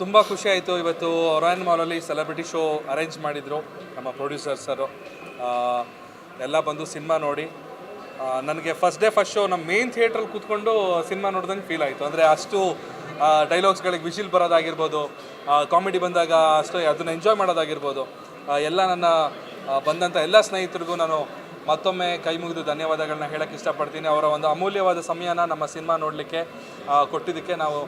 ತುಂಬ ಖುಷಿ ಆಯಿತು. ಇವತ್ತು ಒರಾಯನ್ ಮಾಲಲ್ಲಿ ಸೆಲೆಬ್ರಿಟಿ ಶೋ ಅರೇಂಜ್ ಮಾಡಿದರು ನಮ್ಮ ಪ್ರೊಡ್ಯೂಸರ್ಸರು ಎಲ್ಲ ಬಂದು ಸಿನಿಮಾ ನೋಡಿ. ನನಗೆ ಫಸ್ಟ್ ಡೇ ಫಸ್ಟ್ ಶೋ ನಮ್ಮ ಮೇನ್ ಥಿಯೇಟ್ರಲ್ಲಿ ಕೂತ್ಕೊಂಡು ಸಿನಿಮಾ ನೋಡ್ದಂಗೆ ಫೀಲ್ ಆಯಿತು. ಅಂದರೆ ಅಷ್ಟು ಡೈಲಾಗ್ಸ್ಗಳಿಗೆ ವಿಶಿಲ್ ಬರೋದಾಗಿರ್ಬೋದು ಕಾಮಿಡಿ ಬಂದಾಗ ಅಷ್ಟು ಅದನ್ನು ಎಂಜಾಯ್ ಮಾಡೋದಾಗಿರ್ಬೋದು. ಎಲ್ಲ ನನ್ನ ಬಂದಂಥ ಎಲ್ಲ ಸ್ನೇಹಿತರಿಗೂ ನಾನು ಮತ್ತೊಮ್ಮೆ ಕೈ ಮುಗಿದು ಧನ್ಯವಾದಗಳನ್ನ ಹೇಳಕ್ಕೆ ಇಷ್ಟಪಡ್ತೀನಿ. ಅವರ ಒಂದು ಅಮೂಲ್ಯವಾದ ಸಮಯನ ನಮ್ಮ ಸಿನಿಮಾ ನೋಡಲಿಕ್ಕೆ ಕೊಟ್ಟಿದ್ದಕ್ಕೆ ನಾವು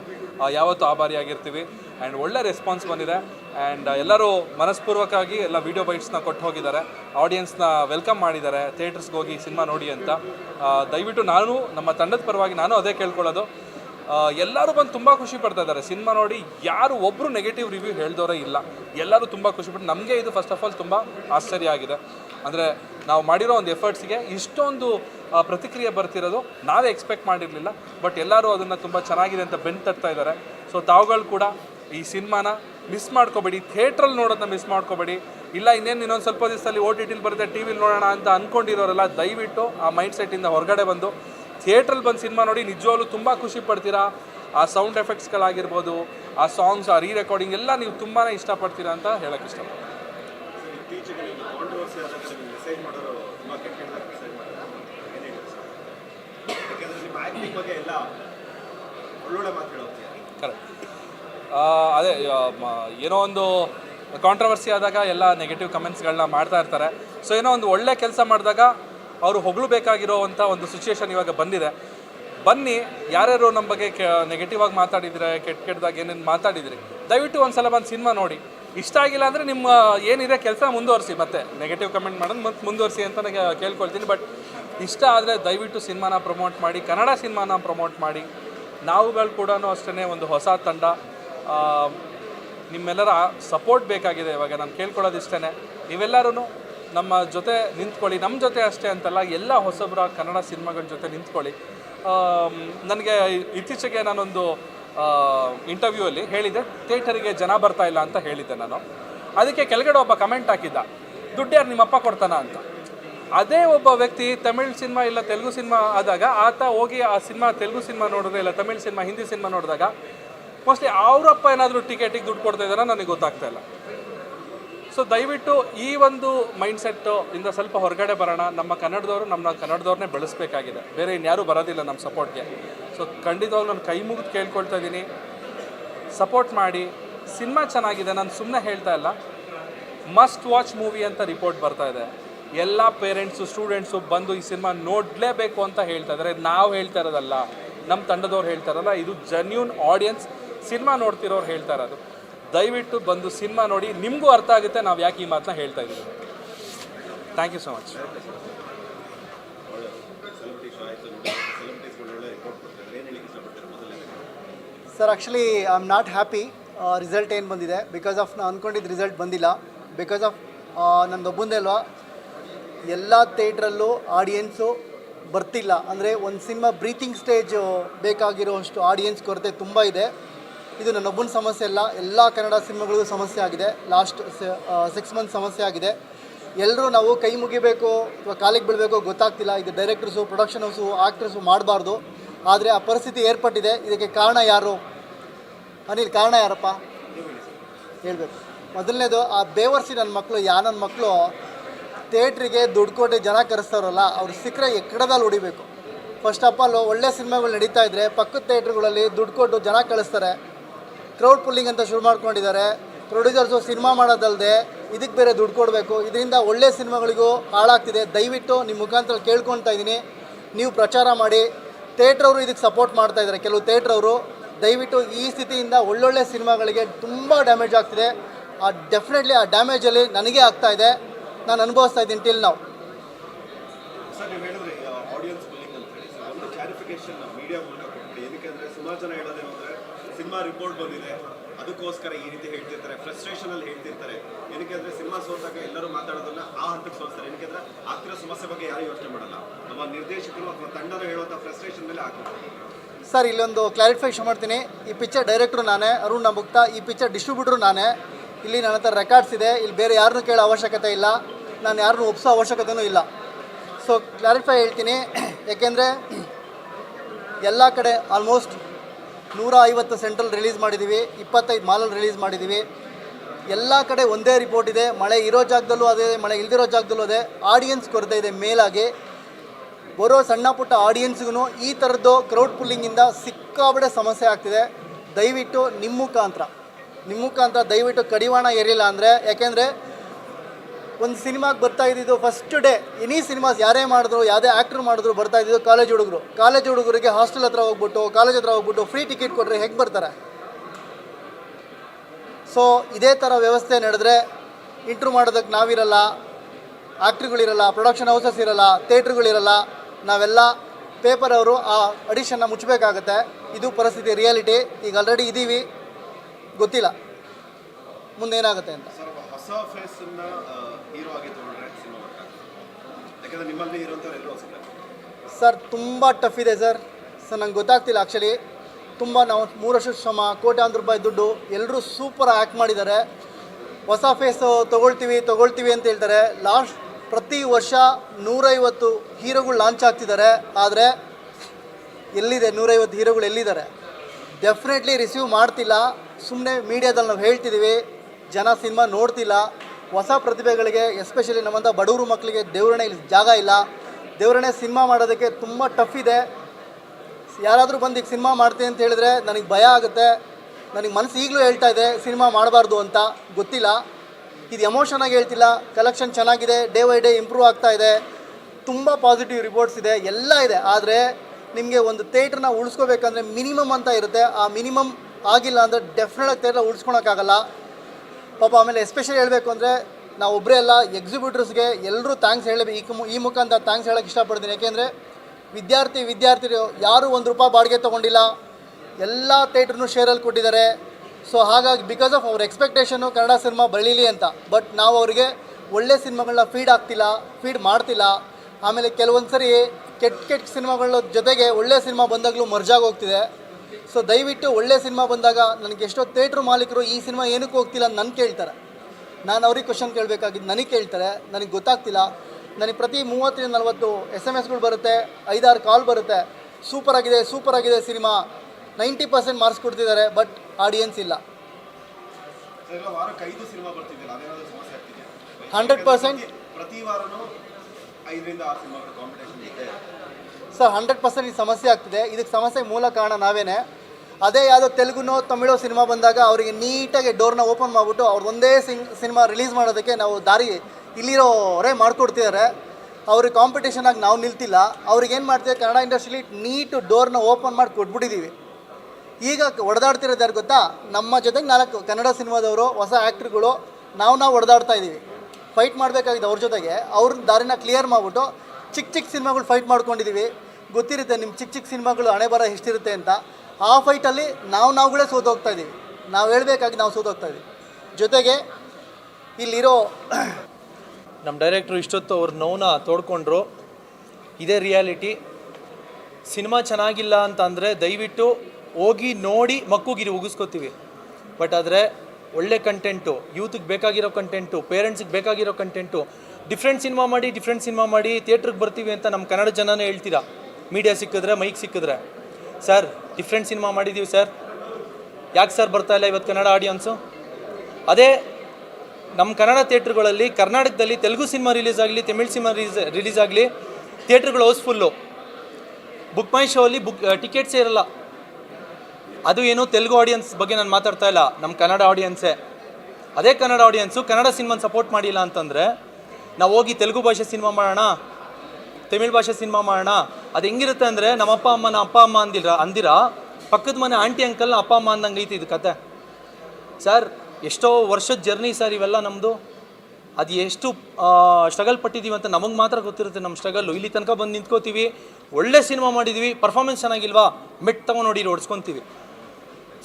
ಯಾವತ್ತೂ ಆಭಾರಿಯಾಗಿರ್ತೀವಿ. ಆ್ಯಂಡ್ ಒಳ್ಳೆ ರೆಸ್ಪಾನ್ಸ್ ಬಂದಿದೆ. ಆ್ಯಂಡ್ ಎಲ್ಲರೂ ಮನಸ್ಪೂರ್ವಕವಾಗಿ ಎಲ್ಲ ವೀಡಿಯೋ ಬೈಟ್ಸ್ನ ಕೊಟ್ಟು ಹೋಗಿದ್ದಾರೆ. ಆಡಿಯನ್ಸ್ನ ವೆಲ್ಕಮ್ ಮಾಡಿದ್ದಾರೆ. ಥಿಯೇಟರ್ಸ್ಗೆ ಹೋಗಿ ಸಿನಿಮಾ ನೋಡಿ ಅಂತ. ದಯವಿಟ್ಟು ನಾನು, ನಮ್ಮ ತಂಡದ ಪರವಾಗಿ ನಾನು ಅದೇ ಕೇಳ್ಕೊಳ್ಳೋದು. ಎಲ್ಲರೂ ಬಂದು ತುಂಬ ಖುಷಿ ಪಡ್ತಾ ಇದ್ದಾರೆ. ಸಿನಿಮಾ ನೋಡಿ ಯಾರು ಒಬ್ಬರು ನೆಗೆಟಿವ್ ರಿವ್ಯೂ ಹೇಳ್ದವರೇ ಇಲ್ಲ. ಎಲ್ಲರೂ ತುಂಬ ಖುಷಿಪಟ್ಟು ನಮಗೆ ಇದು ಫಸ್ಟ್ ಆಫ್ ಆಲ್ ತುಂಬ ಆಶ್ಚರ್ಯ ಆಗಿದೆ. ಅಂದರೆ ನಾವು ಮಾಡಿರೋ ಒಂದು ಎಫರ್ಟ್ಸ್ಗೆ ಇಷ್ಟೊಂದು ಪ್ರತಿಕ್ರಿಯೆ ಬರ್ತಿರೋದು ನಾವೇ ಎಕ್ಸ್ಪೆಕ್ಟ್ ಮಾಡಿರಲಿಲ್ಲ. ಬಟ್ ಎಲ್ಲರೂ ಅದನ್ನು ತುಂಬ ಚೆನ್ನಾಗಿದೆ ಅಂತ ಬೆನ್ ತಟ್ತಾ ಇದ್ದಾರೆ. ಸೊ ತಾವುಗಳು ಕೂಡ ಈ ಸಿನಿಮಾನ ಮಿಸ್ ಮಾಡ್ಕೋಬೇಡಿ. ಥಿಯೇಟ್ರಲ್ಲಿ ನೋಡೋದನ್ನ ಮಿಸ್ ಮಾಡ್ಕೋಬೇಡಿ. ಇಲ್ಲ ಇನ್ನೇನು ಇನ್ನೊಂದು ಸ್ವಲ್ಪ ದಿವಸದಲ್ಲಿ ಓ ಟಿ ಟಿಲಿ ಬರುತ್ತೆ ಟಿ ವಿಲಿ ನೋಡೋಣ ಅಂತ ಅಂದ್ಕೊಂಡಿರೋರೆಲ್ಲ ದಯವಿಟ್ಟು ಆ ಮೈಂಡ್ ಸೆಟ್ಟಿಂದ ಹೊರಗಡೆ ಬಂದು ಥಿಯೇಟ್ರಲ್ಲಿ ಬಂದು ಸಿನಿಮಾ ನೋಡಿ ನಿಜವಾಗ್ಲೂ ತುಂಬ ಖುಷಿ ಪಡ್ತೀರಾ? ಆ ಸೌಂಡ್ ಎಫೆಕ್ಟ್ಸ್ಗಳಾಗಿರ್ಬೋದು ಆ ಸಾಂಗ್ಸ್ ಆ ರೀ ರೆಕಾರ್ಡಿಂಗ್ ಎಲ್ಲ ನೀವು ತುಂಬಾ ಇಷ್ಟಪಡ್ತೀರಾ ಅಂತ ಹೇಳಕ್ಕೆ ಇಷ್ಟಪಡ್ತೀನಿ. ಕರೆಕ್ಟ್ ಅದೇ ಏನೋ ಒಂದು ಕಾಂಟ್ರವರ್ಸಿ ಆದಾಗ ಎಲ್ಲ ನೆಗೆಟಿವ್ ಕಮೆಂಟ್ಸ್ಗಳನ್ನ ಮಾಡ್ತಾ ಇರ್ತಾರೆ. ಸೊ ಏನೋ ಒಂದು ಒಳ್ಳೆ ಕೆಲಸ ಮಾಡಿದಾಗ ಅವರು ಹೊಗಳಬೇಕಾಗಿರೋವಂಥ ಒಂದು ಸಿಚುಯೇಷನ್ ಇವಾಗ ಬಂದಿದೆ. ಬನ್ನಿ, ಯಾರ್ಯಾರು ನಮ್ಮ ಬಗ್ಗೆ ಕೆ ನೆಗೆಟಿವ್ ಆಗಿ ಮಾತಾಡಿದ್ರೆ, ಕೆಟ್ಟ ಕೆಟ್ಟದಾಗ ಏನೇನು ಮಾತಾಡಿದ್ರಿ? ದಯವಿಟ್ಟು ಒಂದು ಸಲ ಬಂದು ಸಿನಿಮಾ ನೋಡಿ. ಇಷ್ಟ ಆಗಿಲ್ಲ ಅಂದರೆ ನಿಮ್ಮ ಏನಿದೆ ಕೆಲಸ ಮುಂದುವರಿಸಿ. ಮತ್ತೆ ನೆಗೆಟಿವ್ ಕಮೆಂಟ್ ಮಾಡೋದು ಮತ್ತೆ ಮುಂದುವರಿಸಿ ಅಂತ ನನಗೆ ಕೇಳ್ಕೊಳ್ತೀನಿ. ಬಟ್ ಇಷ್ಟ ಆದರೆ ದಯವಿಟ್ಟು ಸಿನಿಮಾನ ಪ್ರಮೋಟ್ ಮಾಡಿ, ಕನ್ನಡ ಸಿನಿಮಾನ ಪ್ರಮೋಟ್ ಮಾಡಿ. ನಾವುಗಳು ಕೂಡ ಅಷ್ಟೇ ಒಂದು ಹೊಸ ತಂಡ. ನಿಮ್ಮೆಲ್ಲರ ಸಪೋರ್ಟ್ ಬೇಕಾಗಿದೆ ಇವಾಗ, ನಾನು ಕೇಳ್ಕೊಳ್ಳೋದಿಷ್ಟೇ ನೀವೆಲ್ಲರೂ ನಮ್ಮ ಜೊತೆ ನಿಂತ್ಕೊಳ್ಳಿ ನಮ್ಮ ಜೊತೆ ಅಷ್ಟೇ ಅಂತಲ್ಲ, ಎಲ್ಲ ಹೊಸಬರ ಕನ್ನಡ ಸಿನಿಮಾಗಳ ಜೊತೆ ನಿಂತ್ಕೊಳ್ಳಿ. ನನಗೆ ಇತ್ತೀಚೆಗೆ ನಾನೊಂದು ಇಂಟರ್ವ್ಯೂ ಅಲ್ಲಿ ಹೇಳಿದೆ ಥಿಯೇಟರಿಗೆ ಜನ ಬರ್ತಾ ಇಲ್ಲ ಅಂತ ಹೇಳಿದ್ದೆ ನಾನು. ಅದಕ್ಕೆ ಕೆಳಗಡೆ ಒಬ್ಬ ಕಮೆಂಟ್ ಹಾಕಿದ್ದ ದುಡ್ಡು ಯಾರು ನಿಮ್ಮಪ್ಪ ಕೊಡ್ತಾನ? ಅಂತ. ಅದೇ ಒಬ್ಬ ವ್ಯಕ್ತಿ ತಮಿಳ್ ಸಿನಿಮಾ ಇಲ್ಲ ತೆಲುಗು ಸಿನಿಮಾ ಆದಾಗ, ಆತ ಹೋಗಿ ಆ ಸಿನಿಮಾ, ತೆಲುಗು ಸಿನಿಮಾ ನೋಡಿದ್ರೆ ಇಲ್ಲ, ತಮಿಳ್ ಸಿನಿಮಾ, ಹಿಂದಿ ಸಿನಿಮಾ ನೋಡಿದಾಗ ಮೋಸ್ಟ್ಲಿ ಅವರಪ್ಪ ಏನಾದರೂ ಟಿಕೆಟಿಗೆ ದುಡ್ಡು ಕೊಡ್ತಾ ಇದ್ದಾರೆ ನನಗೆ ಗೊತ್ತಾಗ್ತಾ ಇಲ್ಲ. ಸೊ ದಯವಿಟ್ಟು ಈ ಒಂದು ಮೈಂಡ್ಸೆಟ್ಟು ಇಂದ ಸ್ವಲ್ಪ ಹೊರಗಡೆ ಬರೋಣ. ನಮ್ಮ ಕನ್ನಡದವರು ನಮ್ಮ ಕನ್ನಡದವ್ರನ್ನೇ ಬೆಳೆಸಬೇಕಾಗಿದೆ. ಬೇರೆ ಇನ್ಯಾರೂ ಬರೋದಿಲ್ಲ ನಮ್ಮ ಸಪೋರ್ಟ್ಗೆ ಸೊ ಖಂಡಿತವಾಗ್ಲೂ ನಾನು ಕೈ ಮುಗಿದು ಕೇಳ್ಕೊಳ್ತಾ ಇದ್ದೀನಿ. ಸಪೋರ್ಟ್ ಮಾಡಿ. ಸಿನಿಮಾ ಚೆನ್ನಾಗಿದೆ, ನಾನು ಸುಮ್ಮನೆ ಹೇಳ್ತಾ ಇಲ್ಲ. ಮಸ್ಟ್ ವಾಚ್ ಮೂವಿ ಅಂತ ರಿಪೋರ್ಟ್ ಬರ್ತಾ ಇದೆ. ಎಲ್ಲ ಪೇರೆಂಟ್ಸು ಸ್ಟೂಡೆಂಟ್ಸು ಬಂದು ಈ ಸಿನಿಮಾ ನೋಡಲೇಬೇಕು ಅಂತ ಹೇಳ್ತಾ ಇದ್ದಾರೆ. ನಾವು ಹೇಳ್ತಾ ಇರೋದಲ್ಲ ನಮ್ಮ ತಂಡದವ್ರು ಹೇಳ್ತಾರಲ್ಲ ಇದು ಜೆನ್ಯೂನ್ ಆಡಿಯನ್ಸ್ ಸಿನಿಮಾ ನೋಡ್ತಿರೋರು ಹೇಳ್ತಾ ಇರೋದು. ದಯವಿಟ್ಟು ಬಂದು ಸಿನಿಮಾ ನೋಡಿ, ನಿಮಗೂ ಅರ್ಥ ಆಗುತ್ತೆ ನಾವು ಯಾಕೆ ಈ ಮಾತನ್ನ ಹೇಳ್ತಾ ಇದ್ದೀವಿ. Thank you so much sir actually I am not happy result ಏನು ಬಂದಿದೆ? ಬಿಕಾಸ್ ಆಫ್ ನಾನು ಅಂದ್ಕೊಂಡಿದ್ದ ರಿಸಲ್ಟ್ ಬಂದಿಲ್ಲ. ಬಿಕಾಸ್ ಆಫ್ ನಂದೊಬ್ಬಂದೇ ಅಲ್ವಾ? ಎಲ್ಲ ಥಿಯೇಟ್ರಲ್ಲೂ ಆಡಿಯನ್ಸು ಬರ್ತಿಲ್ಲ. ಅಂದರೆ ಒಂದು ಸಿನಿಮಾ ಬ್ರೀತಿಂಗ್ ಸ್ಟೇಜು ಬೇಕಾಗಿರೋಷ್ಟು ಆಡಿಯನ್ಸ್ ಕೊರತೆ ತುಂಬ ಇದೆ. ಇದು ನನ್ನೊಬ್ಬನ ಸಮಸ್ಯೆ ಅಲ್ಲ, ಎಲ್ಲ ಕನ್ನಡ ಸಿನಿಮಾಗಳಿಗೂ ಸಮಸ್ಯೆ ಆಗಿದೆ. ಲಾಸ್ಟ್ ಸಿಕ್ಸ್ ಮಂತ್ ಸಮಸ್ಯೆ ಆಗಿದೆ. ಎಲ್ಲರೂ ನಾವು ಕೈ ಮುಗಿಬೇಕು ಅಥವಾ ಕಾಲಿಗೆ ಬೀಳಬೇಕು ಗೊತ್ತಾಗ್ತಿಲ್ಲ. ಇದು ಡೈರೆಕ್ಟರ್ಸು ಪ್ರೊಡಕ್ಷನ್ ಹೌಸು ಆ್ಯಕ್ಟ್ರಸ್ಸು ಮಾಡಬಾರ್ದು. ಆದರೆ ಆ ಪರಿಸ್ಥಿತಿ ಏರ್ಪಟ್ಟಿದೆ. ಇದಕ್ಕೆ ಕಾರಣ ಯಾರು? ಅನಿಲ್, ಕಾರಣ ಯಾರಪ್ಪ? ಹೇಳಬೇಕು. ಮೊದಲನೇದು, ಆ ಬೇವರ್ಸಿ ನನ್ನ ಮಕ್ಕಳು ಯಾ ನನ್ನ ಮಕ್ಕಳು ಥಿಯೇಟ್ರಿಗೆ ದುಡ್ಡು ಕೊಟ್ಟು ಜನ ಕರೆಸ್ತಾರಲ್ಲ ಅವ್ರು ಸಿಕ್ಕರೆ ಎಕ್ಕಡದಲ್ಲಿ ಹೊಡಿಬೇಕು. ಫಸ್ಟ್ ಆಫ್ ಆಲ್ ಒಳ್ಳೆ ಸಿನಿಮಾಗಳು ನಡೀತಾ ಇದ್ದರೆ ಪಕ್ಕದ ಥಿಯೇಟ್ರ್ಗಳಲ್ಲಿ ದುಡ್ಡು ಕೊಟ್ಟು ಜನ ಕಳಿಸ್ತಾರೆ. ಕ್ರೌಡ್ ಪುಲ್ಲಿಂಗ್ ಅಂತ ಶುರು ಮಾಡ್ಕೊಂಡಿದ್ದಾರೆ. ಪ್ರೊಡ್ಯೂಸರ್ಸು ಸಿನಿಮಾ ಮಾಡೋದಲ್ಲದೆ ಇದಕ್ಕೆ ಬೇರೆ ದುಡ್ಡು ಕೊಡಬೇಕು. ಇದರಿಂದ ಒಳ್ಳೆ ಸಿನಿಮಾಗಳಿಗೂ ಹಾಳಾಗ್ತಿದೆ. ದಯವಿಟ್ಟು ನಿಮ್ಮ ಮುಖಾಂತರ ಕೇಳ್ಕೊತಾ ಇದ್ದೀನಿ. ನೀವು ಪ್ರಚಾರ ಮಾಡಿ. ಥಿಯೇಟ್ರವರು ಇದಕ್ಕೆ ಸಪೋರ್ಟ್ ಮಾಡ್ತಾ ಇದ್ದಾರೆ. ಕೆಲವು ಥಿಯೇಟ್ರವರು ದಯವಿಟ್ಟು ಈ ಸ್ಥಿತಿಯಿಂದ ಒಳ್ಳೊಳ್ಳೆ ಸಿನಿಮಾಗಳಿಗೆ ತುಂಬ ಡ್ಯಾಮೇಜ್ ಆಗ್ತಿದೆ. ಆ ಡೆಫಿನೆಟ್ಲಿ ಆ ಡ್ಯಾಮೇಜಲ್ಲಿ ನನಗೆ ಆಗ್ತಾ ಇದೆ. ನಾನು ಅನುಭವಿಸ್ತಾ ಇದ್ದೀನಿ ಟಿಲ್ ನಾವು ಸರ್ ಸಿನಿಮಾ ರಿಪೋರ್ಟ್ ಬಂದಿದೆ. ಅದಕ್ಕೋಸ್ಕರ ಈ ರೀತಿ ಹೇಳ್ತಿರ್ತಾರೆ. ಫ್ರಸ್ಟ್ರೇಷನ್ ಅಲ್ಲಿ ಹೇಳ್ತಿರ್ತಾರೆ. ಏನಕ್ಕೆ ಅಂದ್ರೆ ಸಿನಿಮಾ ಸೋತಾಗ ಎಲ್ಲರೂ ಮಾತಾಡೋದನ್ನ ಆ ಹಂತಕ್ಕೆ ಸೋಲ್ತಾರೆ ಏನಕ್ಕೆ ಅಂದ್ರೆ ಆಗ್ತಿರೋ ಸಮಸ್ಯೆ ಬಗ್ಗೆ ಯಾರು ಯೋಚನೆ ಮಾಡಲ್ಲ. ನಮ್ಮ ನಿರ್ದೇಶಕರು ಅಥವಾ ತಂಡರು ಹೇಳುವಂಥ ಫ್ರಸ್ಟ್ರೇಷನ್ ಮೇಲೆ ಆಗ್ತಾರೆ ಸರ್, ಇಲ್ಲೊಂದು ಕ್ಲಾರಿಫಿಕೇಶನ್ ಮಾಡ್ತೀನಿ. ಈ ಪಿಕ್ಚರ್ ಡೈರೆಕ್ಟ್ರು ನಾನೇ, ಅರುಣ್ ನಮುಕ್ತ ಈ ಪಿಕ್ಚರ್ ಡಿಸ್ಟ್ರಿಬ್ಯೂಟ್ರು ನಾನೇ. ಇಲ್ಲಿ ನನ್ನ ಹತ್ರ ರೆಕಾರ್ಡ್ಸ್ ಇದೆ. ಇಲ್ಲಿ ಬೇರೆ ಯಾರನ್ನೂ ಕೇಳೋ ಅವಶ್ಯಕತೆ ಇಲ್ಲ. ನಾನು ಯಾರನ್ನೂ ಒಪ್ಸೋ ಅವಶ್ಯಕತೆನೂ ಇಲ್ಲ. ಸೊ ಕ್ಲಾರಿಫೈ ಹೇಳ್ತೀನಿ. ಯಾಕೆಂದರೆ, ಎಲ್ಲ ಕಡೆ ಆಲ್ಮೋಸ್ಟ್ ನೂರ ಐವತ್ತು ಸೆಂಟ್ರಲ್ ರಿಲೀಸ್ ಮಾಡಿದ್ದೀವಿ, ಇಪ್ಪತ್ತೈದು ಮಾಲಲ್ಲಿ ರಿಲೀಸ್ ಮಾಡಿದ್ದೀವಿ. ಎಲ್ಲ ಕಡೆ ಒಂದೇ ರಿಪೋರ್ಟ್ ಇದೆ, ಮಳೆ ಇರೋ ಜಾಗದಲ್ಲೂ ಅದೇ, ಮಳೆ ಇಲ್ದಿರೋ ಜಾಗದಲ್ಲೂ ಅದೇ. ಆಡಿಯನ್ಸ್ ಕೊರತೆ ಇದೆ ಮೇಲಾಗಿ. ಬರೋ ಸಣ್ಣ ಪುಟ್ಟ ಆಡಿಯನ್ಸ್ಗೂ ಈ ಥರದ್ದು ಕ್ರೌಡ್ ಪುಲ್ಲಿಂಗಿಂದ ಸಿಕ್ಕಾಬಡೆ ಸಮಸ್ಯೆ ಆಗ್ತಿದೆ. ದಯವಿಟ್ಟು ನಿಮ್ಮ ಮುಖಾಂತರ ನಿಮ್ಮ ಮುಖಾಂತರ ದಯವಿಟ್ಟು ಕಡಿವಾಣ ಏರಿಲ್ಲ ಅಂದರೆ, ಯಾಕೆಂದರೆ ಒಂದು ಸಿನಿಮಾಗೆ ಬರ್ತಾ ಇದ್ದಿದ್ದು ಫಸ್ಟ್ ಡೇ ಎನಿ ಸಿನಿಮಾಸ್ ಯಾರೇ ಮಾಡಿದ್ರು, ಯಾವುದೇ ಆ್ಯಕ್ಟ್ರ್ ಮಾಡಿದ್ರು ಬರ್ತಾ ಇದ್ದಿದ್ದು ಕಾಲೇಜ್ ಹುಡುಗರು. ಕಾಲೇಜ್ ಹುಡುಗರಿಗೆ ಹಾಸ್ಟೆಲ್ ಹತ್ರ ಹೋಗ್ಬಿಟ್ಟು ಕಾಲೇಜ್ ಹತ್ರ ಹೋಗ್ಬಿಟ್ಟು ಫ್ರೀ ಟಿಕೆಟ್ ಕೊಟ್ಟರೆ ಹೇಗೆ ಬರ್ತಾರೆ? ಸೊ ಇದೇ ಥರ ವ್ಯವಸ್ಥೆ ನಡೆದ್ರೆ ಇಂಟ್ರೂ ಮಾಡೋದಕ್ಕೆ ನಾವಿರಲ್ಲ ಆ್ಯಕ್ಟ್ರ್ಗಳಿರಲ್ಲ ಪ್ರೊಡಕ್ಷನ್ ಹೌಸಸ್ ಇರಲ್ಲ ಥಿಯೇಟ್ರ್ಗಳಿರಲ್ಲ ನಾವೆಲ್ಲ ಪೇಪರ್ ಅವರು ಆ ಅಡಿಷನ್ನ ಮುಚ್ಚಬೇಕಾಗತ್ತೆ. ಇದು ಪರಿಸ್ಥಿತಿ ರಿಯಾಲಿಟಿ ಈಗ ಆಲ್ರೆಡಿ ಇದ್ದೀವಿ ಗೊತ್ತಿಲ್ಲ. ಮುಂದೆ ಏನಾಗುತ್ತೆ ಅಂತ ಸರ್ ಒಬ್ಬ ಹೊಸ ಫೇಸ್ ಅನ್ನ ಹೀರೋ ಆಗಿ ತಗೊಂಡ್ರೆ ಸಿನಿಮಾ ಸರ್, ತುಂಬ ಟಫ್ ಇದೆ ಸರ್. ಸರ್, ನಂಗೆ ಗೊತ್ತಾಗ್ತಿಲ್ಲ ಆ್ಯಕ್ಚುಲಿ ತುಂಬ ನಾವು ಮೂರು ವರ್ಷದ ಶ್ರಮ ಕೋಟ್ಯಾಂತರ ರೂಪಾಯಿ ದುಡ್ಡು ಎಲ್ಲರೂ ಸೂಪರ್ ಆ್ಯಕ್ಟ್ ಮಾಡಿದ್ದಾರೆ. ಹೊಸ ಫೇಸು ತೊಗೊಳ್ತೀವಿ ತೊಗೊಳ್ತೀವಿ ಅಂತ ಹೇಳ್ತಾರೆ. ಲಾಸ್ಟ್ ಪ್ರತಿ ವರ್ಷ ನೂರೈವತ್ತು ಹೀರೋಗಳು ಲಾಂಚ್ ಆಗ್ತಿದ್ದಾರೆ. ಆದರೆ ಎಲ್ಲಿದೆ? ನೂರೈವತ್ತು ಹೀರೋಗಳು ಎಲ್ಲಿದ್ದಾರೆ? ಡೆಫಿನೆಟ್ಲಿ ರಿಸೀವ್ ಮಾಡ್ತಿಲ್ಲ. ಸುಮ್ಮನೆ ಮೀಡಿಯಾದಲ್ಲಿ ನಾವು ಹೇಳ್ತಿದ್ದೀವಿ ಜನ ಸಿನಿಮಾ ನೋಡ್ತಿಲ್ಲ. ಹೊಸ ಪ್ರತಿಭೆಗಳಿಗೆ ಎಸ್ಪೆಷಲಿ ನಮ್ಮಂಥ ಬಡವರು ಮಕ್ಕಳಿಗೆ ದೇವರಣೆ ಇಲ್ಲಿ ಜಾಗ ಇಲ್ಲ. ದೇವರಣೆ ಸಿನಿಮಾ ಮಾಡೋದಕ್ಕೆ ತುಂಬ ಟಫ್ ಇದೆ. ಯಾರಾದರೂ ಬಂದು ಈಗ ಸಿನಿಮಾ ಮಾಡ್ತೀನಿ ಅಂತ ಹೇಳಿದ್ರೆ ನನಗೆ ಭಯ ಆಗುತ್ತೆ. ನನಗೆ ಮನಸ್ಸು ಈಗಲೂ ಹೇಳ್ತಾ ಇದೆ, ಸಿನಿಮಾ ಮಾಡಬಾರ್ದು ಅಂತ. ಗೊತ್ತಿಲ್ಲ. ಇದು ಎಮೋಷನಾಗಿ ಹೇಳ್ತಿಲ್ಲ. ಕಲೆಕ್ಷನ್ ಚೆನ್ನಾಗಿದೆ. ಡೇ ಬೈ ಡೇ ಇಂಪ್ರೂವ್ ಆಗ್ತಾ ಇದೆ. ತುಂಬ ಪಾಸಿಟಿವ್ ರಿಪೋರ್ಟ್ಸ್ ಇದೆ. ಎಲ್ಲ ಇದೆ. ಆದರೆ ನಿಮಗೆ ಒಂದು ಥೇಟ್ರನ್ನ ಉಳಿಸ್ಕೋಬೇಕಂದ್ರೆ ಮಿನಿಮಮ್ ಅಂತ ಇರುತ್ತೆ. ಆ ಮಿನಿಮಮ್ ಆಗಿಲ್ಲ ಅಂದರೆ ಡೆಫಿನೆಟಾಗಿ ಥಿಯೇಟ್ರ್ ಉಳಿಸ್ಕೊಳಕ್ಕಾಗಲ್ಲ. ಪಾಪ ಆಮೇಲೆ ಎಸ್ಪೆಷಲಿ ಹೇಳಬೇಕು ಅಂದರೆ ನಾವು ಒಬ್ಬರೇ ಅಲ್ಲ ಎಕ್ಸಿಬ್ಯೂಟರ್ಸ್ಗೆ ಎಲ್ಲರೂ ಥ್ಯಾಂಕ್ಸ್ ಹೇಳಬೇಕು. ಈ ಈ ಮುಖಾಂತರ ಥ್ಯಾಂಕ್ಸ್ ಹೇಳೋಕ್ಕೆ ಇಷ್ಟಪಡ್ತೀನಿ. ಯಾಕೆಂದರೆ ವಿದ್ಯಾರ್ಥಿ ವಿದ್ಯಾರ್ಥಿಗಳು ಯಾರೂ ಒಂದು ರೂಪಾಯಿ ಬಾಡಿಗೆ ತೊಗೊಂಡಿಲ್ಲ. ಎಲ್ಲ ಥೇಟ್ರನ್ನು ಶೇರಲ್ಲಿ ಕೊಟ್ಟಿದ್ದಾರೆ. ಸೊ ಹಾಗಾಗಿ ಬಿಕಾಸ್ ಆಫ್ ಅವ್ರ ಎಕ್ಸ್ಪೆಕ್ಟೇಷನು ಕನ್ನಡ ಸಿನಿಮಾ ಬೆಳೀಲಿ ಅಂತ. ಬಟ್ ನಾವು ಅವರಿಗೆ ಒಳ್ಳೆ ಸಿನಿಮಾಗಳನ್ನ ಫೀಡ್ ಆಗ್ತಿಲ್ಲ ಫೀಡ್ ಮಾಡ್ತಿಲ್ಲ. ಆಮೇಲೆ ಕೆಲವೊಂದು ಸರಿ ಕೆಟ್ಟ ಕೆಟ್ಟ ಸಿನಿಮಾಗಳ ಜೊತೆಗೆ ಒಳ್ಳೆ ಸಿನಿಮಾ ಬಂದಾಗಲೂ ಮರ್ಜಾಗಿ ಹೋಗ್ತಿದೆ. ಸೊ ದಯವಿಟ್ಟು ಒಳ್ಳೆ ಸಿನಿಮಾ ಬಂದಾಗ ನನಗೆ ಎಷ್ಟೋ ಥಿಯೇಟ್ರ್ ಮಾಲೀಕರು ಈ ಸಿನಿಮಾ ಏನಕ್ಕೆ ಹೋಗ್ತಿಲ್ಲ ಅಂತ ನನ್ನ ಕೇಳ್ತಾರೆ. ನಾನು ಅವ್ರಿಗೆ ಕ್ವಶನ್ ಕೇಳಬೇಕಾಗಿದ್ದು ನನಗೆ ಕೇಳ್ತಾರೆ ನನಗೆ ಗೊತ್ತಾಗ್ತಿಲ್ಲ. ನನಗೆ ಪ್ರತಿ ಮೂವತ್ತರಿಂದ ನಲವತ್ತು ಎಸ್ ಎಂ ಎಸ್ಗಳು ಬರುತ್ತೆ ಐದಾರು ಕಾಲ್ ಬರುತ್ತೆ. ಸೂಪರ್ ಆಗಿದೆ ಸೂಪರ್ ಆಗಿದೆ ಸಿನಿಮಾ. ನೈಂಟಿ ಪರ್ಸೆಂಟ್ ಮಾರ್ಕ್ಸ್ ಕೊಡ್ತಿದ್ದಾರೆ ಬಟ್ ಆಡಿಯನ್ಸ್ ಇಲ್ಲ. ಹಂಡ್ರೆಡ್ ಪರ್ಸೆಂಟ್ ವಾರಕ್ಕೆ ಸಿನಿಮಾ ಬರ್ತಿದ್ದಿಲ್ಲ ಅದೇನಾದ್ರೂ ಸಮಸ್ಯೆ ಆಗ್ತಿದೆಯಾ 100% ಪ್ರತಿ ವಾರನೂ ಐದರಿಂದ ಆರು ಸಿನಿಮಾ ಕಾಂಪಿಟೇಷನ್ ಇದೆ. ಸರ್ ಹಂಡ್ರೆಡ್ ಪರ್ಸೆಂಟ್ ಈ ಸಮಸ್ಯೆ ಆಗ್ತಿದೆ. ಇದಕ್ಕೆ ಸಮಸ್ಯೆ ಮೂಲ ಕಾರಣ ನಾವೇನೆ. ಅದೇ ಯಾವುದೋ ತೆಲುಗುನೋ ತಮಿಳೋ ಸಿನಿಮಾ ಬಂದಾಗ ಅವರಿಗೆ ನೀಟಾಗಿ ಡೋರ್ನ ಓಪನ್ ಮಾಡಿಬಿಟ್ಟು ಅವ್ರು ಒಂದೇ ಸಿನ್, ಸಿನಿಮಾ ರಿಲೀಸ್ ಮಾಡೋದಕ್ಕೆ ನಾವು ದಾರಿ ಇಲ್ಲಿರೋರೇ ಮಾಡಿಕೊಡ್ತಿದ್ದಾರೆ ಅವ್ರಿಗೆ ಕಾಂಪಿಟೇಷನ್ ಆಗಿ ನಾವು ನಿಲ್ತಿಲ್ಲ. ಅವ್ರಿಗೆ ಏನು ಮಾಡ್ತೀವಿ, ಕನ್ನಡ ಇಂಡಸ್ಟ್ರಿಲಿ ನೀಟು ಡೋರ್ನ ಓಪನ್ ಮಾಡಿ ಕೊಟ್ಬಿಟ್ಟಿದ್ದೀವಿ ಈಗ ಹೊಡೆದಾಡ್ತಿರೋದು ಯಾರು ಗೊತ್ತಾ? ನಮ್ಮ ಜೊತೆಗೆ ನಾಲ್ಕು ಕನ್ನಡ ಸಿನಿಮಾದವರು, ಹೊಸ ಆ್ಯಕ್ಟ್ರುಗಳು ನಾವು ನಾವು ಹೊಡೆದಾಡ್ತಾ ಇದ್ದೀವಿ ಫೈಟ್ ಮಾಡಬೇಕಾಗಿದೆ ಅವ್ರ ಜೊತೆಗೆ. ಅವ್ರ ದಾರಿನ ಕ್ಲಿಯರ್ ಮಾಡಿಬಿಟ್ಟು ಚಿಕ್ಕ ಚಿಕ್ಕ ಸಿನಿಮಾಗಳು ಫೈಟ್ ಮಾಡ್ಕೊಂಡಿದ್ದೀವಿ ಗೊತ್ತಿರುತ್ತೆ ನಿಮ್ಮ ಚಿಕ್ಕ ಚಿಕ್ಕ ಸಿನಿಮಾಗಳು ಹಣೆ ಬರ ಎಷ್ಟಿರುತ್ತೆ ಅಂತ. ಆ ಫೈಟಲ್ಲಿ ನಾವು ನಾವುಗಳೇ ಸೋತೋಗ್ತಾ ಇದ್ದೀವಿ ನಾವು ಹೇಳಬೇಕಾಗಿ ನಾವು ಸೋತೋಗ್ತಾ ಇದ್ದೀವಿ ಜೊತೆಗೆ ಇಲ್ಲಿರೋ ನಮ್ಮ ಡೈರೆಕ್ಟ್ರು ಇಷ್ಟೊತ್ತು ಅವ್ರ ನೋವನ್ನ ತೋಡ್ಕೊಂಡ್ರು. ಇದೇ ರಿಯಾಲಿಟಿ ಸಿನಿಮಾ ಚೆನ್ನಾಗಿಲ್ಲ ಅಂತ ಅಂದರೆ ದಯವಿಟ್ಟು ಹೋಗಿ ನೋಡಿ ಮಕ್ಕುಗಿರಿ ಉಗಿಸ್ಕೋತೀವಿ. ಬಟ್ ಆದರೆ ಒಳ್ಳೆ ಕಂಟೆಂಟು ಯೂತ್ಗೆ ಬೇಕಾಗಿರೋ ಕಂಟೆಂಟು ಪೇರೆಂಟ್ಸಿಗೆ ಬೇಕಾಗಿರೋ ಕಂಟೆಂಟು ಡಿಫ್ರೆಂಟ್ ಸಿನಿಮಾ ಮಾಡಿ ಡಿಫ್ರೆಂಟ್ ಸಿನಿಮಾ ಮಾಡಿ ಥಿಯೇಟ್ರಿಗೆ ಬರ್ತೀವಿ ಅಂತ ನಮ್ಮ ಕನ್ನಡ ಜನನೇ ಹೇಳ್ತೀರಾ? ಮೀಡಿಯಾ ಸಿಕ್ಕಿದ್ರೆ ಮೈಕ್ ಸಿಕ್ಕಿದ್ರೆ. ಸರ್ ಡಿಫ್ರೆಂಟ್ ಸಿನಿಮಾ ಮಾಡಿದ್ದೀವಿ ಸರ್ ಯಾಕೆ ಸರ್ ಬರ್ತಾ ಇಲ್ಲ ಇವತ್ತು ಕನ್ನಡ ಆಡಿಯನ್ಸು ಅದೇ ನಮ್ಮ ಕನ್ನಡ ಥಿಯೇಟ್ರ್ಗಳಲ್ಲಿ ಕರ್ನಾಟಕದಲ್ಲಿ ತೆಲುಗು ಸಿನಿಮಾ ರಿಲೀಸ್ ಆಗಲಿ, ತಮಿಳ್ ಸಿನಿಮಾ ರಿಲೀಸ್ ರಿಲೀಸ್ ಆಗಲಿ, ಥಿಯೇಟ್ರ್ಗಳು house full book my show ಅಲ್ಲಿ ಬುಕ್ ಟಿಕೆಟ್ಸೇ ಇರಲ್ಲ. ಅದು ಏನು ತೆಲುಗು ಆಡಿಯನ್ಸ್ ಬಗ್ಗೆ ನಾನು ಮಾತಾಡ್ತಾ ಇಲ್ಲ. ನಮ್ಮ ಕನ್ನಡ ಆಡಿಯನ್ಸೇ ಅದೇ ಕನ್ನಡ ಆಡಿಯನ್ಸು ಕನ್ನಡ ಸಿನಿಮಾನ ಸಪೋರ್ಟ್ ಮಾಡಿಲ್ಲ ಅಂತಂದರೆ, ನಾವು ಹೋಗಿ ತೆಲುಗು ಭಾಷೆ ಸಿನಿಮಾ ಮಾಡೋಣ. ತಮಿಳ್ ಭಾಷೆ ಸಿನಿಮಾ ಮಾಡೋಣ, ಅದು ಹೆಂಗಿರುತ್ತೆ ಅಂದರೆ ನಮ್ಮ ಅಪ್ಪ ಅಮ್ಮನ ಅಪ್ಪ ಅಮ್ಮ ಅಂದಿರ ಅಂದಿರ? ಪಕ್ಕದ ಮನೆ ಆಂಟಿ, ಅಂಕಲ್, ಅಪ್ಪ, ಅಮ್ಮ ಅಂದಂಗೆ ಐತಿ ಇದು ಕತೆ. ಸರ್, ಎಷ್ಟೋ ವರ್ಷದ ಜರ್ನಿ ಸರ್ ಇವೆಲ್ಲ ನಮ್ಮದು ಅದು ಎಷ್ಟು ಸ್ಟ್ರಗಲ್ ಪಟ್ಟಿದ್ದೀವಿ ಅಂತ ನಮಗೆ ಮಾತ್ರ ಗೊತ್ತಿರುತ್ತೆ ನಮ್ಮ ಸ್ಟ್ರಗಲ್ಲು ಇಲ್ಲಿ ತನಕ ಬಂದು ನಿಂತ್ಕೋತೀವಿ, ಒಳ್ಳೆ ಸಿನಿಮಾ ಮಾಡಿದ್ದೀವಿ ಪರ್ಫಾರ್ಮೆನ್ಸ್ ಚೆನ್ನಾಗಿಲ್ವಾ? ಮೆಟ್ ತಗೊಂಡು ನೋಡಿ ಹೊಡ್ಸ್ಕೊತೀವಿ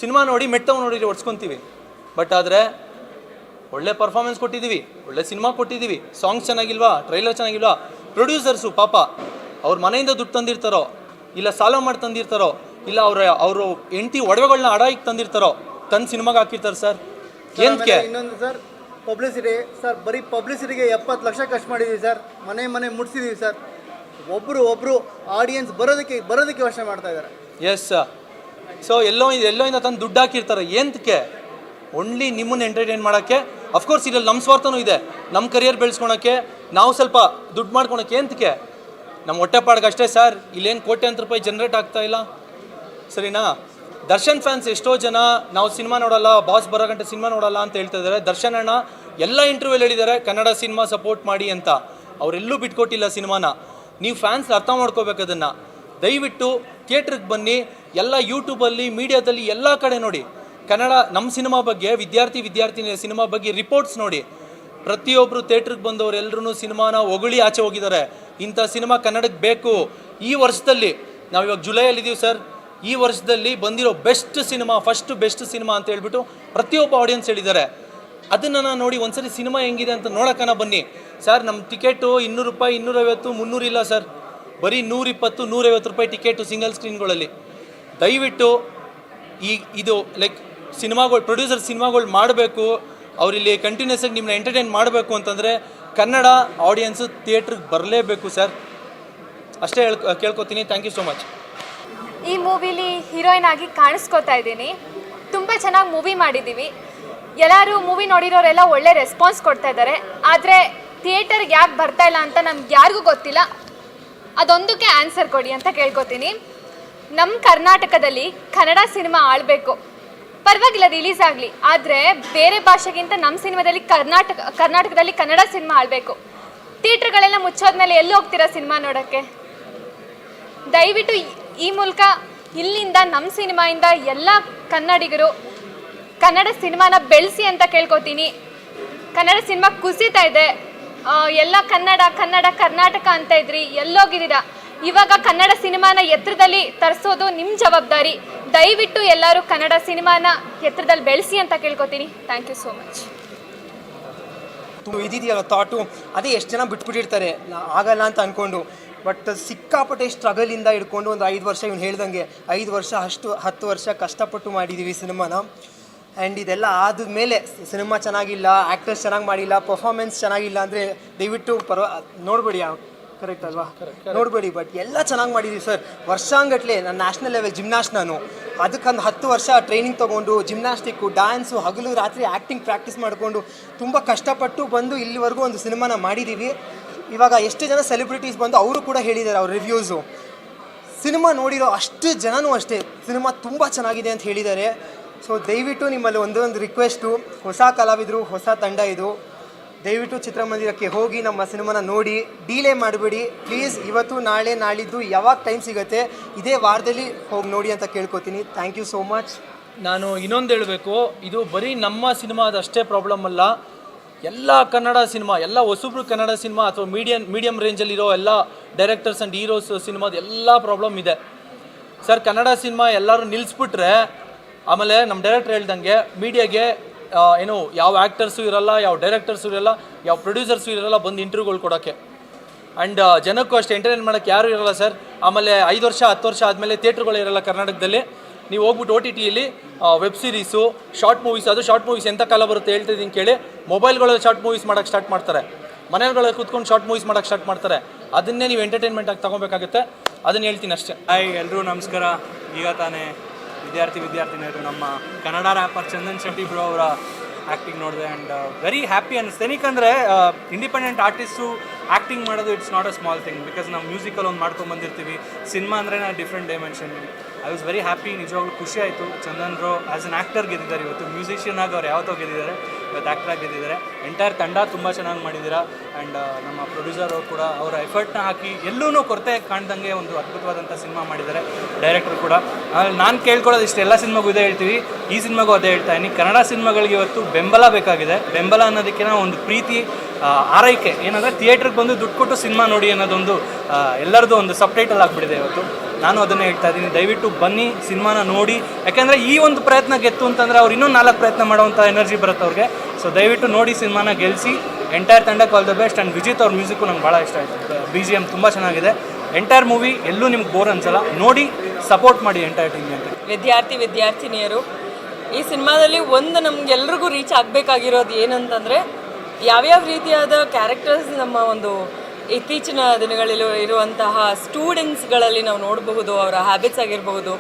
ಸಿನಿಮಾ ನೋಡಿ ಮೆಟ್ ತಗೊಂಡು ನೋಡಿರಿ ಹೊಡ್ಸ್ಕೊತೀವಿ ಬಟ್ ಆದರೆ, ಒಳ್ಳೆ ಪರ್ಫಾರ್ಮೆನ್ಸ್ ಕೊಟ್ಟಿದ್ದೀವಿ ಒಳ್ಳೆ ಸಿನಿಮಾ ಕೊಟ್ಟಿದ್ದೀವಿ ಸಾಂಗ್ಸ್ ಚೆನ್ನಾಗಿಲ್ವಾ? ಟ್ರೈಲರ್ ಚೆನ್ನಾಗಿಲ್ವಾ? ಪ್ರೊಡ್ಯೂಸರ್ಸು ಪಾಪ ಅವ್ರ ಮನೆಯಿಂದ ದುಡ್ಡು ತಂದಿರ್ತಾರೋ ಇಲ್ಲ ಸಾಲ ಮಾಡಿ ತಂದಿರ್ತಾರೋ ಇಲ್ಲ ಅವರ ಅವರು ಹೆಂಡತಿ ಒಡವೆಗಳನ್ನ ಅಡಾಯಿಗೆ ತಂದಿರ್ತಾರೋ ತಂದು ಸಿನಿಮಾಗೆ ಹಾಕಿರ್ತಾರೆ ಸರ್. ಏನಕ್ಕೆ ಇನ್ನೊಂದು ಸರ್ ಪಬ್ಲಿಸಿಟಿ ಸರ್ ಬರೀ ಪಬ್ಲಿಸಿಟಿಗೆ ಎಪ್ಪತ್ತು ಲಕ್ಷ ಖರ್ಚು ಮಾಡಿದ್ದೀವಿ ಸರ್ ಮನೆ ಮನೆ ಮುಟ್ಸಿದ್ದೀವಿ ಸರ್. ಒಬ್ಬರು ಒಬ್ಬರು ಆಡಿಯನ್ಸ್ ಬರೋದಕ್ಕೆ ಬರೋದಕ್ಕೆ ಯೋಚನೆ ಮಾಡ್ತಾ ಇದ್ದಾರೆ. ಎಸ್ ಸೊ ಎಲ್ಲೋ ಎಲ್ಲೋ ಇಂದ ತಂದು ದುಡ್ಡು ಹಾಕಿರ್ತಾರೆ ಏನಕ್ಕೆ ಓನ್ಲಿ ನಿಮ್ಮನ್ನು ಎಂಟರ್ಟೈನ್ ಮಾಡೋಕ್ಕೆ ಅಫ್ಕೋರ್ಸ್ ಇದರಲ್ಲಿ ನಮ್ಮ ಸ್ವಾರ್ಥನೂ ಇದೆ. ನಮ್ಮ ಕರಿಯರ್ ಬೆಳೆಸ್ಕೊಳಕ್ಕೆ, ನಾವು ಸ್ವಲ್ಪ ದುಡ್ಡು ಮಾಡ್ಕೊಳಕ್ಕೆ ಅಂತಕ್ಕೆ ನಮ್ಮ ಹೊಟ್ಟೆಪಾಡ್ಗೆ ಅಷ್ಟೇ ಸರ್ ಇಲ್ಲೇನು ಕೋಟ್ಯಾಂತರ ರೂಪಾಯಿ ಜನ್ರೇಟ್ ಆಗ್ತಾ ಇಲ್ಲ. ಸರಿನಾ? ದರ್ಶನ್ ಫ್ಯಾನ್ಸ್ ಎಷ್ಟೋ ಜನ ನಾವು ಸಿನಿಮಾ ನೋಡಲ್ಲ ಬಾಸ್ ಬರೋ ಗಂಟೆ ಸಿನಿಮಾ ನೋಡಲ್ಲ ಅಂತ ಹೇಳ್ತಾ ಇದ್ದಾರೆ. ದರ್ಶನ್ ಅಣ್ಣ ಎಲ್ಲ ಇಂಟರ್ವ್ಯೂಲ್ಲಿ ಹೇಳಿದ್ದಾರೆ, ಕನ್ನಡ ಸಿನಿಮಾ ಸಪೋರ್ಟ್ ಮಾಡಿ ಅಂತ. ಅವರೆಲ್ಲೂ ಬಿಟ್ಕೊಟ್ಟಿಲ್ಲ ಸಿನಿಮಾನ ನೀವು ಫ್ಯಾನ್ಸ್ ಅರ್ಥ ಮಾಡ್ಕೋಬೇಕು ಅದನ್ನು. ದಯವಿಟ್ಟು ಥಿಯೇಟ್ರಿಗೆ ಬನ್ನಿ, ಎಲ್ಲ ಯೂಟ್ಯೂಬಲ್ಲಿ ಮೀಡಿಯಾದಲ್ಲಿ ಎಲ್ಲ ಕಡೆ ನೋಡಿ. ಕನ್ನಡ ನಮ್ಮ ಸಿನಿಮಾ ಬಗ್ಗೆ, ವಿದ್ಯಾರ್ಥಿ, ವಿದ್ಯಾರ್ಥಿನಿಯ ಸಿನಿಮಾ ಬಗ್ಗೆ ರಿಪೋರ್ಟ್ಸ್ ನೋಡಿ. ಪ್ರತಿಯೊಬ್ಬರು ಥಿಯೇಟ್ರಿಗೆ ಬಂದವರು ಎಲ್ಲರೂ ಸಿನಿಮಾನ ಹೊಗಳಿ ಆಚೆ ಹೋಗಿದ್ದಾರೆ. ಇಂಥ ಸಿನಿಮಾ ಕನ್ನಡಕ್ಕೆ ಬೇಕು. ಈ ವರ್ಷದಲ್ಲಿ, ನಾವು ಇವಾಗ ಜುಲೈಯಲ್ಲಿದ್ದೀವಿ ಸರ್. ಈ ವರ್ಷದಲ್ಲಿ ಬಂದಿರೋ best cinema first best cinema ಅಂತ ಹೇಳ್ಬಿಟ್ಟು ಪ್ರತಿಯೊಬ್ಬ ಆಡಿಯನ್ಸ್ ಹೇಳಿದ್ದಾರೆ. ಅದನ್ನು ನಾನು ನೋಡಿ ಒಂದ್ಸರಿ ಸಿನಿಮಾ ಹೆಂಗಿದೆ ಅಂತ ನೋಡೋಕ್ಕನ ಬನ್ನಿ. ಸರ್ ನಮ್ಮ ಟಿಕೆಟು ಇನ್ನೂರು ರೂಪಾಯಿ, ಇನ್ನೂರೈವತ್ತು, ಮುನ್ನೂರು ಇಲ್ಲ ಸರ್. ಬರೀ ನೂರಿಪ್ಪತ್ತು, ನೂರೈವತ್ತು ರೂಪಾಯಿ ಟಿಕೆಟು ಸಿಂಗಲ್ ಸ್ಕ್ರೀನ್ಗಳಲ್ಲಿ ದಯವಿಟ್ಟು ಈ, ಇದು ಲೈಕ್ ಸಿನಿಮಾಗಳು ಪ್ರೊಡ್ಯೂಸರ್ ಸಿನಿಮಾಗಳು ಮಾಡಬೇಕು, ಅವರಿಲ್ಲಿ ಕಂಟಿನ್ಯೂಸ್ ಆಗಿ ನಿಮ್ಮನ್ನ ಎಂಟರ್ಟೈನ್ ಮಾಡಬೇಕು ಅಂತಂದರೆ ಕನ್ನಡ ಆಡಿಯನ್ಸು ಥಿಯೇಟ್ರಿಗೆ ಬರಲೇಬೇಕು ಸರ್ ಅಷ್ಟೇ ಹೇಳ್ ಕೇಳ್ಕೊತೀನಿ. ಥ್ಯಾಂಕ್ ಯು ಸೋ ಮಚ್ ಈ ಮೂವಿಲಿ ಹೀರೋಯಿನ್ ಆಗಿ ಕಾಣಿಸ್ಕೊತಾ ಇದ್ದೀನಿ. ತುಂಬ ಚೆನ್ನಾಗಿ ಮೂವಿ ಮಾಡಿದ್ದೀವಿ. ಎಲ್ಲರೂ ಮೂವಿ ನೋಡಿರೋರೆಲ್ಲ ಒಳ್ಳೆ ರೆಸ್ಪಾನ್ಸ್ ಕೊಡ್ತಾ ಇದ್ದಾರೆ. ಆದರೆ ಥಿಯೇಟರ್ಗೆ ಯಾಕೆ ಬರ್ತಾ ಇಲ್ಲ ಅಂತ ನಮ್ಗೆ ಯಾರಿಗೂ ಗೊತ್ತಿಲ್ಲ. ಅದೊಂದಕ್ಕೆ ಆನ್ಸರ್ ಕೊಡಿ ಅಂತ ಕೇಳ್ಕೊತೀನಿ. ನಮ್ಮ ಕರ್ನಾಟಕದಲ್ಲಿ ಕನ್ನಡ ಸಿನಿಮಾ ಆಳಬೇಕು. ಪರವಾಗಿಲ್ಲ ರಿಲೀಸ್ ಆಗಲಿ. ಆದರೆ ಬೇರೆ ಭಾಷೆಗಿಂತ ನಮ್ಮ ಸಿನಿಮಾದಲ್ಲಿ ಕರ್ನಾಟಕ, ಕರ್ನಾಟಕದಲ್ಲಿ ಕನ್ನಡ ಸಿನಿಮಾ ಆಡಬೇಕು. ಥಿಯೇಟ್ರ್ಗಳೆಲ್ಲ ಮುಚ್ಚೋದ್ಮೇಲೆ ಎಲ್ಲಿ ಹೋಗ್ತೀರಾ ಸಿನಿಮಾ ನೋಡೋಕ್ಕೆ? ದಯವಿಟ್ಟು ಈ- ಮೂಲಕ ಇಲ್ಲಿಂದ ನಮ್ಮ ಸಿನಿಮಾಯಿಂದ ಎಲ್ಲ ಕನ್ನಡಿಗರು ಕನ್ನಡ ಸಿನಿಮಾನ ಬೆಳೆಸಿ ಅಂತ ಕೇಳ್ಕೊತೀನಿ. ಕನ್ನಡ ಸಿನಿಮಾ ಕುಸಿತಾ ಇದೆ. ಎಲ್ಲ ಕನ್ನಡ ಕನ್ನಡ, ಕರ್ನಾಟಕ ಅಂತ ಇದ್ರಿ, ಎಲ್ಲೋಗಿದ್ದೀರಾ? ಇವಾಗ ಕನ್ನಡ ಸಿನಿಮಾನ ಎತ್ತರದಲ್ಲಿ ತರಿಸೋದು ನಿಮ್ಮ ಜವಾಬ್ದಾರಿ. ದಯವಿಟ್ಟು ಎಲ್ಲರೂ ಕನ್ನಡ ಸಿನಿಮಾನ ಎತ್ತರದಲ್ಲಿ ಬೆಳೆಸಿ ಅಂತ ಕೇಳ್ಕೊತೀನಿ. ಥ್ಯಾಂಕ್ ಯು ಸೋ ಮಚ್ ಇದಿದೆಯಲ್ಲ ಥಾಟು ಅದೇ ಎಷ್ಟು ಜನ ಬಿಟ್ಬಿಟ್ಟಿರ್ತಾರೆ. ಆಗಲ್ಲ ಅಂತ ಅಂದ್ಕೊಂಡು ಬಟ್ ಸಿಕ್ಕಾಪಟ್ಟೆ ಸ್ಟ್ರಗಲಿಂದ ಹಿಡ್ಕೊಂಡು ಒಂದು ಐದು ವರ್ಷ ಇವ್ನು ಹೇಳ್ದಂಗೆ ಐದು ವರ್ಷ ಅಷ್ಟು ಹತ್ತು ವರ್ಷ ಕಷ್ಟಪಟ್ಟು ಮಾಡಿದ್ದೀವಿ ಸಿನಿಮಾನ. ಆ್ಯಂಡ್ ಇದೆಲ್ಲ ಆದಮೇಲೆ ಸಿನಿಮಾ ಚೆನ್ನಾಗಿಲ್ಲ ಆ್ಯಕ್ಟರ್ಸ್ ಚೆನ್ನಾಗಿ ಮಾಡಿಲ್ಲ ಪರ್ಫಾರ್ಮೆನ್ಸ್ ಚೆನ್ನಾಗಿಲ್ಲ ಅಂದರೆ ದಯವಿಟ್ಟು ಪರ್ವ ನೋಡಬೇಡಿ ಕರೆಕ್ಟ್ ಅಲ್ವಾ? ನೋಡಬೇಡಿ ಬಟ್ ಎಲ್ಲ ಚೆನ್ನಾಗಿ ಮಾಡಿದೀವಿ ಸರ್ ವರ್ಷಾಂಗಟ್ಲೆ ನಾನು ನ್ಯಾಷನಲ್ ಲೆವೆಲ್ ಜಿಮ್ನಾಸ್ಟ್ ನಾನು. ಅದಕ್ಕೊಂದು ಹತ್ತು ವರ್ಷ ಟ್ರೈನಿಂಗ್ ತೊಗೊಂಡು ಜಿಮ್ನಾಸ್ಟಿಕ್ಕು ಡ್ಯಾನ್ಸು ಹಗಲು, ರಾತ್ರಿ ಆ್ಯಕ್ಟಿಂಗ್ ಪ್ರಾಕ್ಟೀಸ್ ಮಾಡಿಕೊಂಡು ತುಂಬ ಕಷ್ಟಪಟ್ಟು ಬಂದು ಇಲ್ಲಿವರೆಗೂ ಒಂದು ಸಿನಿಮಾನ ಮಾಡಿದ್ದೀವಿ ಇವಾಗ ಎಷ್ಟು ಜನ ಸೆಲೆಬ್ರಿಟೀಸ್ ಬಂದು ಅವರು ಕೂಡ ಹೇಳಿದ್ದಾರೆ ಅವ್ರ ರಿವ್ಯೂಸು ಸಿನಿಮಾ ನೋಡಿರೋ ಅಷ್ಟು ಜನನೂ ಅಷ್ಟೇ. ಸಿನಿಮಾ ತುಂಬ ಚೆನ್ನಾಗಿದೆ ಅಂತ ಹೇಳಿದ್ದಾರೆ ಸೊ ದಯವಿಟ್ಟು ನಿಮ್ಮಲ್ಲಿ ಒಂದೊಂದು ರಿಕ್ವೆಸ್ಟು ಹೊಸ ಕಲಾವಿದರು, ಹೊಸ ತಂಡ ಇದು. ದಯವಿಟ್ಟು ಚಿತ್ರಮಂದಿರಕ್ಕೆ ಹೋಗಿ ನಮ್ಮ ಸಿನಿಮಾನ ನೋಡಿ ಡೀಲೇ ಮಾಡಬೇಡಿ. ಪ್ಲೀಸ್ ಇವತ್ತು, ನಾಳೆ, ನಾಳಿದ್ದು ಯಾವಾಗ ಟೈಮ್ ಸಿಗುತ್ತೆ, ಇದೇ ವಾರದಲ್ಲಿ ಹೋಗಿ ನೋಡಿ ಅಂತ ಕೇಳ್ಕೊತೀನಿ. ಥ್ಯಾಂಕ್ ಯು ಸೋ ಮಚ್ ನಾನು ಇನ್ನೊಂದು ಹೇಳಬೇಕು. ಇದು ಬರೀ ನಮ್ಮ ಸಿನಿಮಾದ ಅಷ್ಟೇ ಪ್ರಾಬ್ಲಮ್ ಅಲ್ಲ. ಎಲ್ಲ ಕನ್ನಡ ಸಿನಿಮಾ, ಎಲ್ಲ ಹೊಸಬ್ರು ಕನ್ನಡ ಸಿನಿಮಾ ಅಥವಾ ಮೀಡಿಯಂ ಮೀಡಿಯಂ ರೇಂಜಲ್ಲಿರೋ ಎಲ್ಲ ಡೈರೆಕ್ಟರ್ಸ್ ಆ್ಯಂಡ್ ಹೀರೋಸ್ ಸಿನಿಮಾದ ಎಲ್ಲ ಪ್ರಾಬ್ಲಮ್ ಇದೆ. ಸರ್ ಕನ್ನಡ ಸಿನಿಮಾ ಎಲ್ಲರೂ ನಿಲ್ಲಿಸ್ಬಿಟ್ರೆ ಆಮೇಲೆ ನಮ್ಮ ಡೈರೆಕ್ಟರ್ ಹೇಳ್ದಂಗೆ ಮೀಡಿಯಾಗೆ ಏನು, ಯಾವ ಆ್ಯಕ್ಟರ್ಸು ಇರಲ್ಲ, ಯಾವ ಡೈರೆಕ್ಟರ್ಸು ಇರಲ್ಲ, ಯಾವ ಪ್ರೊಡ್ಯೂಸರ್ಸು ಇರಲ್ಲ ಬಂದು ಇಂಟರ್ವ್ಯೂಗಳು ಕೊಡೋಕ್ಕೆ ಆ್ಯಂಡ್ ಜನಕ್ಕೂ ಅಷ್ಟೇ ಎಂಟರ್ಟೈನ್ ಮಾಡೋಕ್ಕೆ ಯಾರೂ ಇರಲ್ಲ ಸರ್ ಆಮೇಲೆ ಐದು ವರ್ಷ, ಹತ್ತು ವರ್ಷ ಆದಮೇಲೆ ಥಿಯೇಟ್ರ್ಗಳು ಇರಲ್ಲ ಕರ್ನಾಟಕದಲ್ಲಿ. ನೀವು ಹೋಗ್ಬಿಟ್ಟು ಓ ಟಿ ಟಿಯಲ್ಲಿ ವೆಬ್ ಸೀರೀಸು ಶಾರ್ಟ್ ಮೂವೀಸ್ ಅದು ಶಾರ್ಟ್ ಮೂವೀಸ್ ಎಂಥ ಕಾಲ ಬರುತ್ತೆ ಹೇಳ್ತಿದ್ದೀನಿ ಕೇಳಿ. ಮೊಬೈಲ್ಗಳಲ್ಲಿ ಶಾರ್ಟ್ ಮೂವೀಸ್ ಮಾಡೋಕ್ಕೆ ಸ್ಟಾರ್ಟ್ ಮಾಡ್ತಾರೆ. ಮನೆಗಳಲ್ಲಿ ಕೂತ್ಕೊಂಡು ಶಾರ್ಟ್ ಮೂವೀಸ್ ಮಾಡೋಕ್ಕೆ ಸ್ಟಾರ್ಟ್ ಮಾಡ್ತಾರೆ. ಅದನ್ನೇ ನೀವು ಎಂಟರ್ಟೈನ್ಮೆಂಟ್ ಆಗಿ ತೊಗೊಬೇಕಾಗುತ್ತೆ. ಅದನ್ನ ಹೇಳ್ತೀನಿ ಅಷ್ಟೇ. ಹಾಯ್ ಎಲ್ಲರೂ ನಮಸ್ಕಾರ. ಈಗ ತಾನೇ ವಿದ್ಯಾರ್ಥಿ ವಿದ್ಯಾರ್ಥಿನಿಯರು ನಮ್ಮ ಕನ್ನಡ ರ್ಯಾಪರ್ ಚಂದನ್ ಶೆಟ್ಟಿ ಬ್ರೋ ಅವರ ಆ್ಯಕ್ಟಿಂಗ್ ನೋಡಿದೆ ಆ್ಯಂಡ್ ವೆರಿ ಹ್ಯಾಪಿ ಅನಿಸ್ತೆ ಏನಕ್ಕಂದರೆ ಇಂಡಿಪೆಂಡೆಂಟ್ ಆರ್ಟಿಸ್ಟು ಆ್ಯಕ್ಟಿಂಗ್ ಮಾಡೋದು it's not a small thing because ನಾವು ಮ್ಯೂಸಿಕಲ್ಲಿ ಒಂದು ಮಾಡ್ಕೊಂಡು ಬಂದಿರ್ತೀವಿ. ಸಿನಿಮಾ ಅಂದ್ರೆ different dimension I was very happy ನಿಜವಾಗ್ಲೂ ಖುಷಿ ಆಯಿತು. Chandan bro as an actor ಗೆದ್ದಿದ್ದಾರೆ ಇವತ್ತು. ಮ್ಯೂಸಿಷಿಯನ್ ಆಗಿ ಅವ್ರು ಯಾವತ್ತೋ ಗೆದ್ದಿದ್ದಾರೆ ಇವತ್ತು ಆ್ಯಕ್ಟ್ರಾಗಿ ಗೆದ್ದಿದ್ದಾರೆ. ಎಂಟೈರ್ ತಂಡ ತುಂಬ ಚೆನ್ನಾಗಿ ಮಾಡಿದ್ದೀರಾ? ಆ್ಯಂಡ್ ನಮ್ಮ ಪ್ರೊಡ್ಯೂಸರ್ ಅವರು ಕೂಡ ಅವರ ಎಫರ್ಟ್ನ ಹಾಕಿ ಎಲ್ಲೂ ಕೊರತೆ ಕಾಣ್ದಂಗೆ ಒಂದು ಅದ್ಭುತವಾದಂಥ ಸಿನಿಮಾ ಮಾಡಿದ್ದಾರೆ ಡೈರೆಕ್ಟರ್ ಕೂಡ. ನಾನು ಕೇಳ್ಕೊಳ್ಳೋದು ಇಷ್ಟು, ಎಲ್ಲ ಸಿನಿಮಾಗೂ ಇದೇ ಹೇಳ್ತೀವಿ. ಈ ಸಿನಿಮಾಗೂ ಅದೇ ಹೇಳ್ತಾ ಇದ್ದೀನಿ. ಕನ್ನಡ ಸಿನಿಮಾಗಳಿಗೆ ಇವತ್ತು ಬೆಂಬಲ ಬೇಕಾಗಿದೆ. ಬೆಂಬಲ ಅನ್ನೋದಕ್ಕಿಂತ ಒಂದು ಪ್ರೀತಿ ಆರೈಕೆ. ಏನಂದರೆ ಥಿಯೇಟ್ರಿಗೆ ಬಂದು ದುಡ್ಡು ಕೊಟ್ಟು ಸಿನಿಮಾ ನೋಡಿ ಅನ್ನೋದೊಂದು ಎಲ್ಲರದು ಎಲ್ಲರದ್ದು ಒಂದು ಸಬ್ಟೈಟಲ್ ಆಗಿಬಿಟ್ಟಿದೆ ಇವತ್ತು. ನಾನು ಅದನ್ನೇ ಹೇಳ್ತಾ ಇದ್ದೀನಿ. ದಯವಿಟ್ಟು ಬನ್ನಿ, ಸಿನಿಮಾನ ನೋಡಿ. ಯಾಕೆಂದರೆ ಈ ಒಂದು ಪ್ರಯತ್ನ ಗೆತ್ತು ಅಂತಂದರೆ ಅವ್ರು ಇನ್ನೂ ನಾಲ್ಕು ಪ್ರಯತ್ನ ಮಾಡುವಂಥ ಎನರ್ಜಿ ಬರುತ್ತೆ ಅವ್ರಿಗೆ. ಸೊ ದಯವಿಟ್ಟು ನೋಡಿ ಸಿನಿಮಾನ ಗೆಲ್ಲಿಸಿ ಎಂಟೈರ್ ತಂಡಕ್ಕೆ all the best and Vijith ಅವ್ರ ಮ್ಯೂಸಿಕ್ಕು ನಂಗೆ ಭಾಳ ಇಷ್ಟ ಆಯಿತು. ಬಿ ಜಿ ಎಂ ತುಂಬ ಚೆನ್ನಾಗಿದೆ. ಎಂಟೈರ್ ಮೂವಿ ಎಲ್ಲೂ ನಿಮ್ಗೆ ಬೋರ್ ಅನ್ಸಲ್ಲ. ನೋಡಿ ಸಪೋರ್ಟ್ ಮಾಡಿ ಎಂಟೈರ್ ಟೀಮ್ಗೆ ಅಂತ. ವಿದ್ಯಾರ್ಥಿ, ವಿದ್ಯಾರ್ಥಿನಿಯರು, ಈ ಸಿನಿಮಾದಲ್ಲಿ ಒಂದು ನಮಗೆಲ್ರಿಗೂ ರೀಚ್ ಆಗಬೇಕಾಗಿರೋದು ಏನಂತಂದರೆ, ಯಾವ್ಯಾವ ರೀತಿಯಾದ ಕ್ಯಾರೆಕ್ಟರ್ಸ್ ನಮ್ಮ ಒಂದು ಇತ್ತೀಚಿನ ದಿನಗಳಲ್ಲಿ ಇರುವಂತಹ ಸ್ಟೂಡೆಂಟ್ಸ್ಗಳಲ್ಲಿ ನಾವು ನೋಡಬಹುದು, ಅವರ ಹ್ಯಾಬಿಟ್ಸ್ ಆಗಿರಬಹುದು,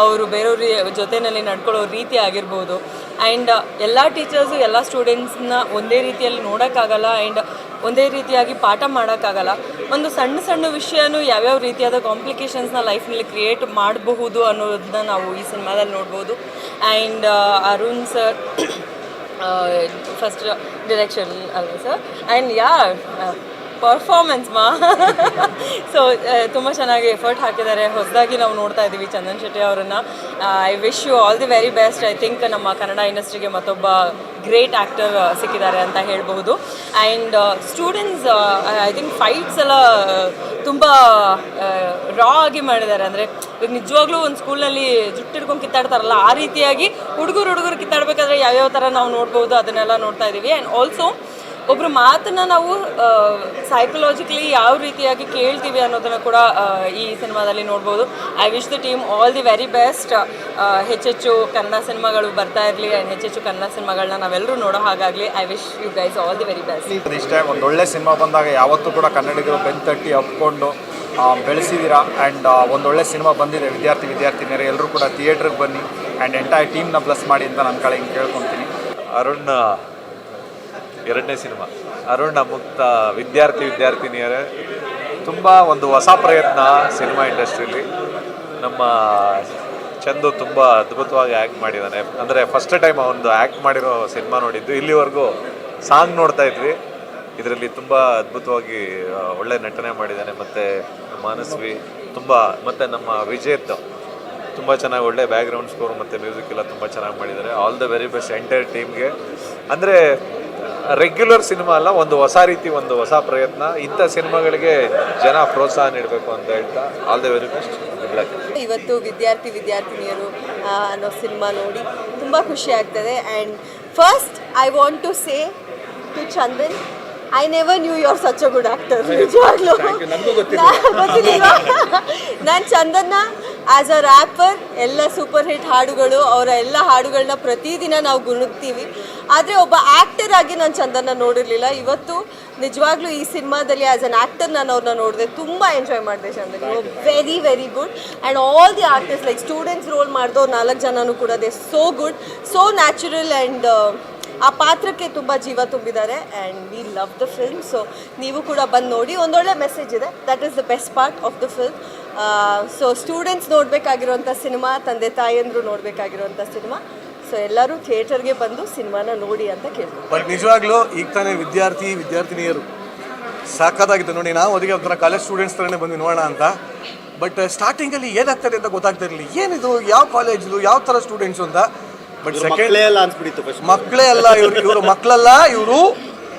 ಅವರು ಬೇರೆಯವ್ರ ಜೊತೆಯಲ್ಲಿ ನಡ್ಕೊಳ್ಳೋ ರೀತಿ ಆಗಿರ್ಬೋದು ಆ್ಯಂಡ್ ಎಲ್ಲ ಟೀಚರ್ಸು ಎಲ್ಲ ಸ್ಟೂಡೆಂಟ್ಸ್ನ ಒಂದೇ ರೀತಿಯಲ್ಲಿ ನೋಡೋಕ್ಕಾಗಲ್ಲ ಆ್ಯಂಡ್ ಒಂದೇ ರೀತಿಯಾಗಿ ಪಾಠ ಮಾಡೋಕ್ಕಾಗಲ್ಲ. ಒಂದು ಸಣ್ಣ ಸಣ್ಣ ವಿಷಯನೂ ಯಾವ್ಯಾವ ರೀತಿಯಾದ ಕಾಂಪ್ಲಿಕೇಶನ್ಸ್ನ ಲೈಫ್ನಲ್ಲಿ ಕ್ರಿಯೇಟ್ ಮಾಡಬಹುದು ಅನ್ನೋದನ್ನ ನಾವು ಈ ಸಿನಿಮಾದಲ್ಲಿ ನೋಡ್ಬೋದು. And Arun sir first direction ಅಲ್ವಾ ಸರ್ ಆ್ಯಂಡ್ ಯಾ ಪರ್ಫಾರ್ಮೆನ್ಸ್ ಮಾ ಸೊ ತುಂಬ ಚೆನ್ನಾಗಿ ಎಫರ್ಟ್ ಹಾಕಿದ್ದಾರೆ. ಹೊಸದಾಗಿ ನಾವು ನೋಡ್ತಾ ಇದ್ದೀವಿ ಚಂದನ್ ಶೆಟ್ಟಿ ಅವರನ್ನು. I wish you all the very best I think ನಮ್ಮ ಕನ್ನಡ ಇಂಡಸ್ಟ್ರಿಗೆ ಮತ್ತೊಬ್ಬ ಗ್ರೇಟ್ ಆ್ಯಕ್ಟರ್ ಸಿಕ್ಕಿದ್ದಾರೆ ಅಂತ ಹೇಳ್ಬಹುದು. And students I think fights ಎಲ್ಲ ತುಂಬ ರಾ ಆಗಿ ಮಾಡಿದ್ದಾರೆ. ಅಂದರೆ ಈಗ ನಿಜವಾಗ್ಲೂ ಒಂದು ಸ್ಕೂಲ್ನಲ್ಲಿ ಜುಟ್ಟಿಡ್ಕೊಂಡು ಕಿತ್ತಾಡ್ತಾರಲ್ಲ, ಆ ರೀತಿಯಾಗಿ ಹುಡುಗರು ಹುಡುಗರು ಕಿತ್ತಾಡಬೇಕಾದ್ರೆ ಯಾವ್ಯಾವ ಥರ ನಾವು ನೋಡ್ಬೋದು ಅದನ್ನೆಲ್ಲ ನೋಡ್ತಾ ಇದ್ದೀವಿ. ಆ್ಯಂಡ್ ಆಲ್ಸೋ ಒಬ್ಬರು ಮಾತನ್ನ ನಾವು ಸೈಕಲಾಜಿಕಲಿ ಯಾವ ರೀತಿಯಾಗಿ ಕೇಳ್ತೀವಿ ಅನ್ನೋದನ್ನು ಕೂಡ ಈ ಸಿನಿಮಾದಲ್ಲಿ ನೋಡ್ಬೋದು. I wish the team all the very best ಹೆಚ್ಚೆಚ್ಚು ಕನ್ನಡ ಸಿನಿಮಾಗಳು ಬರ್ತಾ ಇರಲಿ ಆ್ಯಂಡ್ ಹೆಚ್ಚೆಚ್ಚು ಕನ್ನಡ ಸಿನಿಮಾಗಳನ್ನ ನಾವೆಲ್ಲರೂ ನೋಡೋ ಹಾಗಾಗಲಿ. I wish you guys all the very best ಇಷ್ಟೇ ಒಂದು ಒಳ್ಳೆ ಸಿನಿಮಾ ಬಂದಾಗ ಯಾವತ್ತೂ ಕೂಡ ಕನ್ನಡಿಗರು ಬೆನ್ ತಟ್ಟಿ ಅಪ್ಕೊಂಡು ಆ, ಬೆಳೆಸಿದ್ದೀರಾ ಆ್ಯಂಡ್ ಒಂದೊಳ್ಳೆ ಸಿನಿಮಾ ಬಂದಿದೆ. ವಿದ್ಯಾರ್ಥಿ ವಿದ್ಯಾರ್ಥಿನಿಯರು ಎಲ್ಲರೂ ಕೂಡ ಥಿಯೇಟ್ರಿಗೆ ಬನ್ನಿ. ಆ್ಯಂಡ್ ಎಂಟೈರ್ ಟೀಮ್ನ ಬ್ಲಸ್ ಮಾಡಿ ಅಂತ ನನ್ನ ಕಡೆ ಹಿಂಗೆ ಕೇಳ್ಕೊತೀನಿ. ಅರುಣ್ ಎರಡನೇ ಸಿನಿಮಾ. ಅರುಣ್ ಮುಕ್ತ ವಿದ್ಯಾರ್ಥಿ ವಿದ್ಯಾರ್ಥಿನಿಯರೇ, ತುಂಬ ಒಂದು ಹೊಸ ಪ್ರಯತ್ನ ಸಿನಿಮಾ ಇಂಡಸ್ಟ್ರೀಲಿ. ನಮ್ಮ ಚಂದು ತುಂಬ ಅದ್ಭುತವಾಗಿ ಆ್ಯಕ್ಟ್ ಮಾಡಿದ್ದಾನೆ ಅಂದರೆ ಫಸ್ಟ್ ಟೈಮ್ ಅವನದು ಆ್ಯಕ್ಟ್ ಮಾಡಿರೋ ಸಿನಿಮಾ ನೋಡಿದ್ದು, ಇಲ್ಲಿವರೆಗೂ ಸಾಂಗ್ ನೋಡ್ತಾ ಇದ್ವಿ. ಇದರಲ್ಲಿ ತುಂಬ ಅದ್ಭುತವಾಗಿ ಒಳ್ಳೆ ನಟನೆ ಮಾಡಿದ್ದಾನೆ ಮತ್ತು ಮಾನಸ್ವಿ ತುಂಬ, ಮತ್ತು ನಮ್ಮ ವಿಜೇತ್ ತುಂಬ ಚೆನ್ನಾಗಿ ಒಳ್ಳೆ ಬ್ಯಾಕ್ಗ್ರೌಂಡ್ ಸ್ಕೋರ್ ಮತ್ತು ಮ್ಯೂಸಿಕ್ ಎಲ್ಲ ತುಂಬ ಚೆನ್ನಾಗಿ ಮಾಡಿದ್ದಾರೆ all the very best entire ಟೀಮ್ಗೆ ಅಂದರೆ ರೆಗ್ಯುಲರ್ ಸಿನಿಮಾ ಅಲ್ಲ, ಒಂದು ಹೊಸ ರೀತಿ, ಒಂದು ಹೊಸ ಪ್ರಯತ್ನ. ಇಂಥ ಸಿನಿಮಾಗಳಿಗೆ ಜನ ಪ್ರೋತ್ಸಾಹ ನೀಡಬೇಕು ಅಂತ ಹೇಳ್ತಾ ಆಲ್ ದ ವೆರಿ ಬೆಸ್ಟ್ ಇವತ್ತು ವಿದ್ಯಾರ್ಥಿ, ವಿದ್ಯಾರ್ಥಿನಿಯರು ಅನ್ನೋ ಸಿನಿಮಾ ನೋಡಿ ತುಂಬ ಖುಷಿ ಆಗ್ತದೆ. And first I want to say to Chandan I never knew your such a good actor ನಿಜವಾಗ್ಲೂ. ನಾನು ಚಂದನ್ನ ಆ್ಯಸ್ ಅ ರ್ಯಾಪರ್ ಎಲ್ಲ ಸೂಪರ್ ಹಿಟ್ ಹಾಡುಗಳು ಅವರ ಎಲ್ಲ ಹಾಡುಗಳನ್ನ ಪ್ರತಿದಿನ ನಾವು ಗುರುತ್ತೀವಿ ಆದರೆ ಒಬ್ಬ ಆ್ಯಕ್ಟರ್ ಆಗಿ ನಾನು ಚಂದನ್ನ ನೋಡಿರಲಿಲ್ಲ. ಇವತ್ತು ನಿಜವಾಗ್ಲೂ ಈ ಸಿನಿಮಾದಲ್ಲಿ ಆ್ಯಸ್ ಅನ್ ಆ್ಯಕ್ಟರ್ ನಾನು ಅವ್ರನ್ನ ನೋಡಿದೆ ತುಂಬ ಎಂಜಾಯ್ ಮಾಡಿದೆ Chandan very very good and all the artist like students role ಮಾಡಿದವ್ರು ನಾಲ್ಕು ಜನನೂ ಕೂಡ they so good so natural and ಆ ಪಾತ್ರಕ್ಕೆ ತುಂಬ ಜೀವ ತುಂಬಿದ್ದಾರೆ and we love the film so ನೀವು ಕೂಡ ಬಂದು ನೋಡಿ, ಒಂದೊಳ್ಳೆ ಮೆಸೇಜ್ ಇದೆ. That is the best part of the film so students ನೋಡಬೇಕಾಗಿರುವಂಥ cinema ತಂದೆ ತಾಯಿಯಂದರು ನೋಡಬೇಕಾಗಿರುವಂಥ ಸಿನಿಮಾ ಸೊ ಎಲ್ಲರೂ ಥಿಯೇಟರ್ಗೆ ಬಂದು ಸಿನಿಮಾನ ನೋಡಿ ಅಂತ ಕೇಳ್ತಾರೆ ಬಟ್ ನಿಜವಾಗ್ಲೂ ಈಗ ತಾನೇ ವಿದ್ಯಾರ್ಥಿ, ವಿದ್ಯಾರ್ಥಿನಿಯರು ಸಾಕಾಗಿತ್ತು ನೋಡಿ, ನಾವು ಅದಕ್ಕೆ ಒಂಥರ ಕಾಲೇಜ್ ಸ್ಟೂಡೆಂಟ್ಸ್ ಥರನೇ ಬಂದು ನೋಡೋಣ ಅಂತ. ಬಟ್ ಸ್ಟಾರ್ಟಿಂಗಲ್ಲಿ ಏನಾಗ್ತದೆ ಅಂತ ಗೊತ್ತಾಗ್ತಾ ಇರಲಿ ಏನಿದು? ಯಾವ ಕಾಲೇಜ್ದು ಯಾವ ಥರ ಸ್ಟೂಡೆಂಟ್ಸು ಅಂತ. ಬಟ್ ಸೆಕೆಂಡ್ ಮಕ್ಕಳೇ ಅಲ್ಲ ಅನ್ಸ್ಬಿಟ್ಟಿತ್ತು ಫಸ್ಟ್ ಮಕ್ಕಳೇ ಅಲ್ಲ ಇವ್ರು ಇವರು ಮಕ್ಕಳಲ್ಲ ಇವರು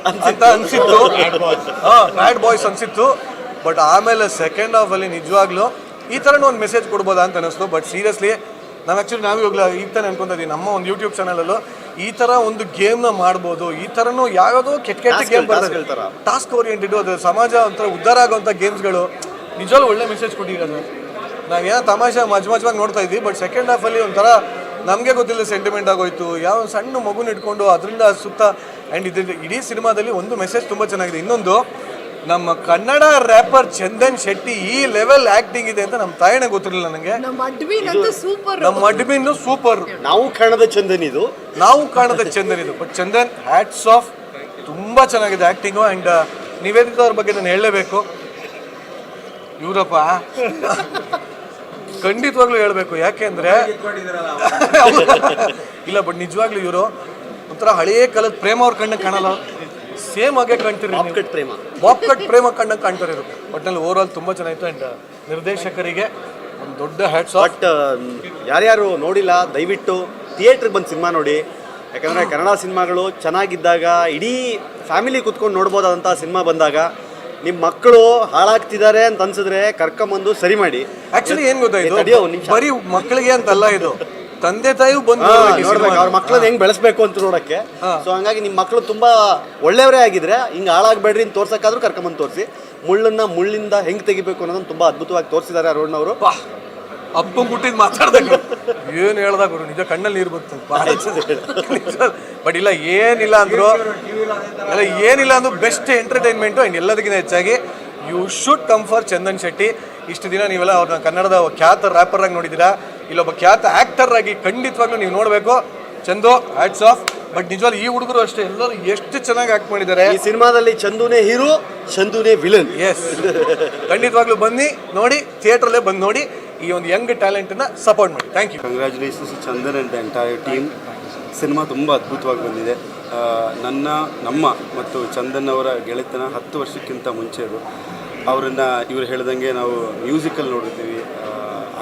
ಅಂತ ಅನ್ಸಿತ್ತು. ಬ್ಯಾಡ್ ಬಾಯ್ಸ್ ಅನ್ಸಿತ್ತು. ಬಟ್ ಆಮೇಲೆ ಸೆಕೆಂಡ್ ಹಾಫ್ ಅಲ್ಲಿ ನಿಜವಾಗ್ಲೂ ಈ ಥರನೂ ಒಂದು ಮೆಸೇಜ್ ಕೊಡ್ಬೋದಾ ಅಂತ ಅನಿಸ್ತು. ಬಟ್ ಸೀರಿಯಸ್ಲಿ ನಾನು ಆ್ಯಕ್ಚುಲಿ ನಾವು ಇವಾಗಲ ಈಗ ತಾನೇ ಅನ್ಕೊಂತ ಇದೀವಿ. ನಮ್ಮ ಒಂದು ಯೂಟ್ಯೂಬ್ ಚಾನಲಲ್ಲೂ ಈ ಥರ ಒಂದು ಗೇಮ್ನ ಮಾಡ್ಬೋದು. ಈ ಥರನೂ ಯಾವುದೋ ಕೆಟ್ಟ ಕೆಟ್ಟ ಗೇಮ್ ಬರ್ತದೆ. ಟಾಸ್ಕ್ ಓರಿಯೆಂಟೆಡ್ ಅದು ಸಮಾಜ ಒಂಥರ ಉದ್ಧಾರ ಆಗುವಂಥ ಗೇಮ್ಸ್ಗಳು ನಿಜವಾಗ್ಲೂ ಒಳ್ಳೆ ಮೆಸೇಜ್ ಕೊಟ್ಟಿರೋದು ನಾವೇನೋ ತಮಾಷೆ ಮಜ್ ಮಜ್ವಾಗಿ ನೋಡ್ತಾ ಇದ್ವಿ. ಬಟ್ ಸೆಕೆಂಡ್ ಹಾಫಲ್ಲಿ ಒಂಥರ ನಮಗೆ ಗೊತ್ತಿಲ್ಲ ಸೆಂಟಿಮೆಂಟ್ ಆಗೋಯ್ತು. ಯಾವ ಸಣ್ಣ ಮಗುನ ಇಟ್ಕೊಂಡು ಅದರಿಂದ ಸುತ್ತ ಆ್ಯಂಡ್ ಇದ್ರ ಇಡೀ ಸಿನಿಮಾದಲ್ಲಿ ಒಂದು ಮೆಸೇಜ್ ತುಂಬ ಚೆನ್ನಾಗಿದೆ. ಇನ್ನೊಂದು ನಮ್ಮ ಕನ್ನಡ ರ್ಯಾಪರ್ ಚಂದನ್ ಶೆಟ್ಟಿ ಈ ಲೆವೆಲ್ ಆಕ್ಟಿಂಗ್ ಇದೆ ಅಂತ ನಮ್ಮ ತಾಯಿನೇ ಗೊತ್ತಿರಲಿಲ್ಲ ನನಗೆ. ನಮ್ಮ ಅಡ್ಮಿನ್ ಸೂಪರ್ ನಾವು ಕಾಣದ ಚಂದನ್ ಇದು. ನಾವು ಕಾಣದ ಚಂದನ್ ಇದು. ಬಟ್ ಚಂದನ್ ಹ್ಯಾಟ್ಸ್ ಆಫ್ ತುಂಬ ಚೆನ್ನಾಗಿದೆ ಆ್ಯಕ್ಟಿಂಗು ಆ್ಯಂಡ್ ನಿವೇದಿತ ಅವ್ರ ಬಗ್ಗೆ ನಾನು ಹೇಳಲೇಬೇಕು. ಇವರಪ್ಪ. ಖಂಡಿತವಾಗ್ಲೂ ಹೇಳಬೇಕು. ಯಾಕೆಂದ್ರೆ ಇಲ್ಲ ಬಟ್ ನಿಜವಾಗ್ಲೂ ಇವರು ಒಂಥರ ಹಳೆಯ ಕಾಲದ ಪ್ರೇಮ ಅವ್ರ ಕಣ್ಣಿಗೆ ಕಾಣಲ್ಲ. ಸೇಮ್ ಆಗೇ ಕಾಣ್ತೀರಿ ಕಟ್ ಪ್ರೇಮ. ಬಾಪ್ ಕಟ್ ಪ್ರೇಮ ಕಣ್ಣಂಗೆ ಕಾಣ್ತಾರೆ ಇವರು. ಒಟ್ಟಿನಲ್ಲಿ ಓವರ್ ಆಲ್ ತುಂಬ ಚೆನ್ನಾಗಿತ್ತು ಆ್ಯಂಡ್ ನಿರ್ದೇಶಕರಿಗೆ ಒಂದು ದೊಡ್ಡ ಹ್ಯಾಟ್ಸ್ ಆಫ್ ಬಟ್ ಯಾರ್ಯಾರು ನೋಡಿಲ್ಲ ದಯವಿಟ್ಟು ಥಿಯೇಟ್ರಿಗೆ ಬಂದು ಸಿನಿಮಾ ನೋಡಿ. ಯಾಕಂದರೆ ಕನ್ನಡ ಸಿನಿಮಾಗಳು ಚೆನ್ನಾಗಿದ್ದಾಗ ಇಡೀ ಫ್ಯಾಮಿಲಿ ಕುತ್ಕೊಂಡು ನೋಡ್ಬೋದಾದಂಥ ಸಿನಿಮಾ ಬಂದಾಗ ನಿಮ್ಮ ಮಕ್ಕಳು ಹಾಳಾಗ್ತಿದ್ದಾರೆ ಅಂತ ಅನ್ಸಿದ್ರೆ ಕರ್ಕೊಂಬಂದು ಸರಿ ಮಾಡಿ. ಆಕ್ಚುಲಿ ಏನ್ ಗೊತ್ತಾಯ್ತು ಇದು? ತಡಿಯೋ ಒಂದ್ ನಿಮಿಷ. ಬರೀ ಮಕ್ಕಳಿಗೆ ಅಂತಲ್ಲ ಇದು. ತಂದೆ ತಾಯಿ ಬಂದು ಹಾ, ನೋಡ್ಬೇಕು ಈ ನೋಡ್ಬೇಕು. ಸಿನಿಮಾನ. ಅವ್ರ ಮಕ್ಕಳನ್ನ ಹೆಂಗ್ ಬೆಳೆಸ್ಬೇಕು ಅಂತ ನೋಡಕ್ಕೆ. ಸೊ ಹಂಗಾಗಿ ನಿಮ್ಮ ಮಕ್ಕಳು ತುಂಬಾ ಒಳ್ಳೆಯವರೇ ಆಗಿದ್ರೆ ಹಿಂಗ್ ಹಾಳಾಗ್ಬೇಡ್ರಿ ಅಂತ ತೋರ್ಸಕ್ಕಾದ್ರೂ ಕರ್ಕೊಂಬಂದು ತೋರಿಸಿ. ಮುಳ್ಳನ್ನ ಮುಳ್ಳಿಂದ ಹೆಂಗ್ ತೆಗಿಬೇಕು ಅನ್ನೋದನ್ನ ತುಂಬಾ ಅದ್ಭುತವಾಗಿ ತೋರಿಸಿದ್ದಾರೆ ಅರುಣ್ ಅವರು. ಅಪ್ಪಂಗ್ ಹುಟ್ಟಿದ್ ಮಾತಾಡ್ದಾಗ ಏನ್ ಹೇಳ್ದಾಗ ಗುರು ನಿಜ ಕಣ್ಣಲ್ಲಿ ನೀರು ಬಂತು. ಬಟ್ ಇಲ್ಲ ಏನಿಲ್ಲ ಅಂದ್ರು ಅಲ್ಲ ಏನಿಲ್ಲ ಅಂದ್ರು ಬೆಸ್ಟ್ ಎಂಟರ್ಟೈನ್ಮೆಂಟ್ ಅಂಡ್ ಎಲ್ಲದಕ್ಕಿಂತ ಹೆಚ್ಚಾಗಿ you should come for Chandan Shetty ಇಷ್ಟು ದಿನ ನೀವೆಲ್ಲ ಅವ್ರನ್ನ ಕನ್ನಡದ ಖ್ಯಾತ ರ್ಯಾಪರ್ ಆಗಿ ನೋಡಿದ್ದೀರಾ ಇಲ್ಲೊಬ್ಬ ಖ್ಯಾತ ಆಕ್ಟರ್ ಆಗಿ ಖಂಡಿತವಾಗ್ಲೂ ನೀವು ನೋಡಬೇಕು. ಚಂದು ಹ್ಯಾಟ್ಸ್ ಆಫ್ ಬಟ್ ನಿಜವಾಗ್ಲೂ ಈ ಹುಡುಗರು ಅಷ್ಟೇ ಎಲ್ಲರೂ ಎಷ್ಟು ಚೆನ್ನಾಗಿ ಆಕ್ಟ್ ಮಾಡಿದ್ದಾರೆ. ಈ ಸಿನಿಮಾದಲ್ಲಿ ಚಂದುನೇ ಹೀರೋ ಚಂದುನೇ ವಿಲನ್ ಎಸ್ ಖಂಡಿತವಾಗ್ಲೂ ಬನ್ನಿ ನೋಡಿ ಥಿಯೇಟ್ರಲ್ಲೇ ಬಂದು ನೋಡಿ. ಈ ಒಂದು ಯಂಗ್ ಟ್ಯಾಲೆಂಟನ್ನು ಸಪೋರ್ಟ್ ಮಾಡಿ. Thank you congratulations Chandan the entire team cinema ತುಂಬ ಅದ್ಭುತವಾಗಿ ಬಂದಿದೆ. ನನ್ನ, ನಮ್ಮ ಮತ್ತು ಚಂದನ್ ಅವರ ಗೆಳೆತನ ಹತ್ತು ವರ್ಷಕ್ಕಿಂತ ಮುಂಚೆ ಅದು. ಅವರನ್ನು ಇವರು ಹೇಳ್ದಂಗೆ ನಾವು ಮ್ಯೂಸಿಕಲ್ಲಿ ನೋಡಿರ್ತೀವಿ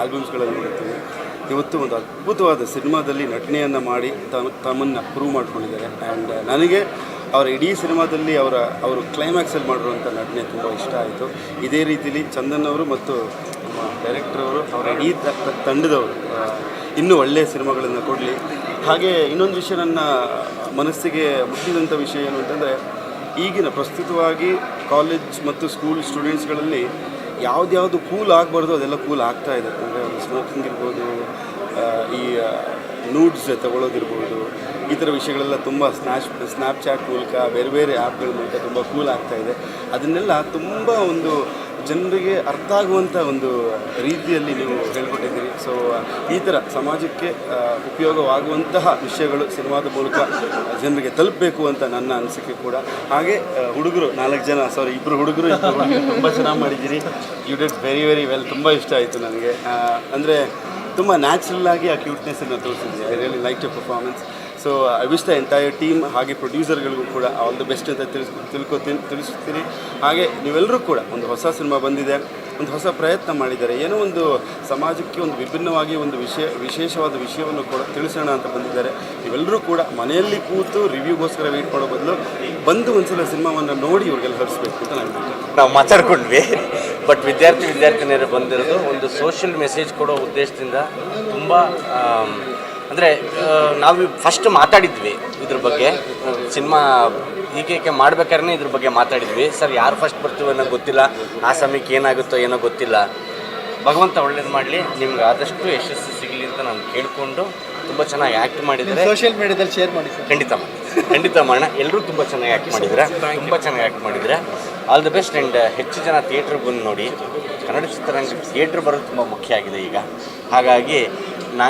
ಆಲ್ಬಮ್ಸ್ಗಳಲ್ಲಿ ನೋಡಿರ್ತೀವಿ. ಇವತ್ತು ಒಂದು ಅದ್ಭುತವಾದ ಸಿನಿಮಾದಲ್ಲಿ ನಟನೆಯನ್ನು ಮಾಡಿ ತಮ್ಮ ತಮ್ಮನ್ನು ಪ್ರೂವ್ ಮಾಡ್ಕೊಂಡಿದ್ದಾರೆ. ಆ್ಯಂಡ್ ನನಗೆ ಅವರ ಇಡೀ ಸಿನಿಮಾದಲ್ಲಿ ಅವರ, ಅವರು ಕ್ಲೈಮ್ಯಾಕ್ಸಲ್ಲಿ ಮಾಡಿರುವಂಥ ನಟನೆ ತುಂಬ ಇಷ್ಟ ಆಯಿತು. ಇದೇ ರೀತಿಯಲ್ಲಿ ಚಂದನ್ ಅವರು ಮತ್ತು ಡೈರೆಕ್ಟರ್ ಅವರು ಅವರ ಇಡೀ ತಂಡದವರು. ಇನ್ನೂ ಒಳ್ಳೆಯ ಸಿನಿಮಾಗಳನ್ನು ಕೊಡಲಿ. ಹಾಗೆ ಇನ್ನೊಂದು ವಿಷಯ ನನ್ನ ಮನಸ್ಸಿಗೆ ಮುಟ್ಟಿದಂಥ ವಿಷಯ ಏನು ಅಂತಂದರೆ, ಈಗಿನ ಪ್ರಸ್ತುತವಾಗಿ ಕಾಲೇಜ್ ಮತ್ತು ಸ್ಕೂಲ್ ಸ್ಟೂಡೆಂಟ್ಸ್ಗಳಲ್ಲಿ ಯಾವುದ್ಯಾವುದು ಕೂಲ್ ಆಗಬಾರ್ದು ಅದೆಲ್ಲ ಕೂಲ್ ಆಗ್ತಾ ಇದೆ. ಅಂದರೆ ಸ್ಮೋಕಿಂಗ್ ಇರ್ಬೋದು ಈ ನೂಡ್ಸ್ ತಗೊಳ್ಳೋದಿರ್ಬೋದು ಈ ಥರ ವಿಷಯಗಳೆಲ್ಲ ತುಂಬ ಸ್ನ್ಯಾಶ್, ಸ್ನ್ಯಾಪ್ಚಾಟ್ ಮೂಲಕ, ಬೇರೆ ಬೇರೆ ಆ್ಯಪ್ಗಳ ಮೂಲಕ ತುಂಬ ಕೂಲ್ ಆಗ್ತಾ ಇದೆ. ಅದನ್ನೆಲ್ಲ ತುಂಬ ಒಂದು ಜನರಿಗೆ ಅರ್ಥ ಆಗುವಂಥ ಒಂದು ರೀತಿಯಲ್ಲಿ ನೀವು ಹೇಳ್ಕೊಟ್ಟಿದ್ದೀರಿ. ಸೊ ಈ ಥರ ಸಮಾಜಕ್ಕೆ ಉಪಯೋಗವಾಗುವಂತಹ ವಿಷಯಗಳು ಸಿನಿಮಾದ ಮೂಲಕ ಜನರಿಗೆ ತಲುಪಬೇಕು ಅಂತ ನನ್ನ ಅನಿಸಿಕೆ ಕೂಡ. ಹಾಗೆ ಹುಡುಗರು, ನಾಲ್ಕು ಜನ ಸಾರಿ ಇಬ್ಬರು ಹುಡುಗರು ತುಂಬ ಚೆನ್ನಾಗಿ ಮಾಡಿದ್ದೀರಿ. You did very very well ತುಂಬ ಇಷ್ಟ ಆಯಿತು ನನಗೆ. ಅಂದರೆ ತುಂಬ ನ್ಯಾಚುರಲ್ ಆಗಿ ಆ ಕ್ಯೂಟ್ನೆಸ್ಸನ್ನು ತೋರಿಸಿದ್ದೀನಿ I really like you performance so I wish the entire team ಹಾಗೆ ಪ್ರೊಡ್ಯೂಸರ್ಗಳಿಗೂ ಕೂಡ ಆಲ್ ದ ಬೆಸ್ಟ್ ಅಂತ ತಿಳಿಸ್ ತಿಳ್ಕೊತೀನಿ ತಿಳಿಸ್ತೀನಿ. ಹಾಗೆ ನೀವೆಲ್ಲರೂ ಕೂಡ ಒಂದು ಹೊಸ ಸಿನಿಮಾ ಬಂದಿದೆ, ಒಂದು ಹೊಸ ಪ್ರಯತ್ನ ಮಾಡಿದ್ದಾರೆ ಏನೋ ಒಂದು ಸಮಾಜಕ್ಕೆ ಒಂದು ವಿಭಿನ್ನವಾಗಿ ಒಂದು ವಿಷಯ ವಿಶೇಷವಾದ ವಿಷಯವನ್ನು ಕೂಡ ತಿಳಿಸೋಣ ಅಂತ ಬಂದಿದ್ದಾರೆ. ನೀವೆಲ್ಲರೂ ಕೂಡ ಮನೆಯಲ್ಲಿ ಕೂತು ರಿವ್ಯೂಗೋಸ್ಕರ ವೇಟ್ ಮಾಡೋ ಬದಲು ಬಂದು ಒಂದ್ಸಲ ಸಿನಿಮಾವನ್ನು ನೋಡಿ ಇವ್ರಿಗೆಲ್ಲ ಹರಿಸ್ಬೇಕು ಅಂತ ನಾನು ನಾವು ಮಾತಾಡ್ಕೊಂಡ್ವಿ. ಬಟ್ ವಿದ್ಯಾರ್ಥಿ, ವಿದ್ಯಾರ್ಥಿನಿಯರು ಬಂದಿರೋದು ಒಂದು ಸೋಷಿಯಲ್ ಮೆಸೇಜ್ ಕೊಡೋ ಉದ್ದೇಶದಿಂದ ತುಂಬ ಅಂದರೆ ನಾವು ಫಸ್ಟ್ ಮಾತಾಡಿದ್ವಿ ಇದ್ರ ಬಗ್ಗೆ. ಸಿನಿಮಾ ಹೀಗೆ ಹೀಗೆ ಮಾಡ್ಬೇಕಾದ್ರೆ ಇದ್ರ ಬಗ್ಗೆ ಮಾತಾಡಿದ್ವಿ. ಸರ್ ಯಾರು ಫಸ್ಟ್ ಬರ್ತೀವೋ ಅನ್ನೋ ಗೊತ್ತಿಲ್ಲ. ಆ ಸಮಯಕ್ಕೆ ಏನಾಗುತ್ತೋ ಏನೋ ಗೊತ್ತಿಲ್ಲ. ಭಗವಂತ ಒಳ್ಳೇದು ಮಾಡಲಿ. ನಿಮ್ಗೆ ಆದಷ್ಟು ಯಶಸ್ಸು ಸಿಗಲಿ ಅಂತ ನಾನು ಕೇಳಿಕೊಂಡು ತುಂಬ ಚೆನ್ನಾಗಿ ಆ್ಯಕ್ಟ್ ಮಾಡಿದರೆ ಸೋಷಿಯಲ್ ಮೀಡಿಯಾದಲ್ಲಿ ಶೇರ್ ಮಾಡಿ ಸರ್. ಖಂಡಿತ ಖಂಡಿತ ಮಾಡೋಣ ಎಲ್ಲರೂ ತುಂಬ ಚೆನ್ನಾಗಿ ಆ್ಯಕ್ಟ್ ಮಾಡಿದ್ರೆ ತುಂಬ ಚೆನ್ನಾಗಿ ಆ್ಯಕ್ಟ್ ಮಾಡಿದರೆ ಆಲ್ ದಿ ಬೆಸ್ಟ್ ಆ್ಯಂಡ್ ಹೆಚ್ಚು ಜನ ಥಿಯೇಟ್ರಿಗೆ ಬಂದು ನೋಡಿ. ಕನ್ನಡ ಚಿತ್ರರಂಗ ಥಿಯೇಟ್ರ್ ಬರೋದು ತುಂಬ ಮುಖ್ಯ ಆಗಿದೆ ಈಗ. ಹಾಗಾಗಿ ನಾ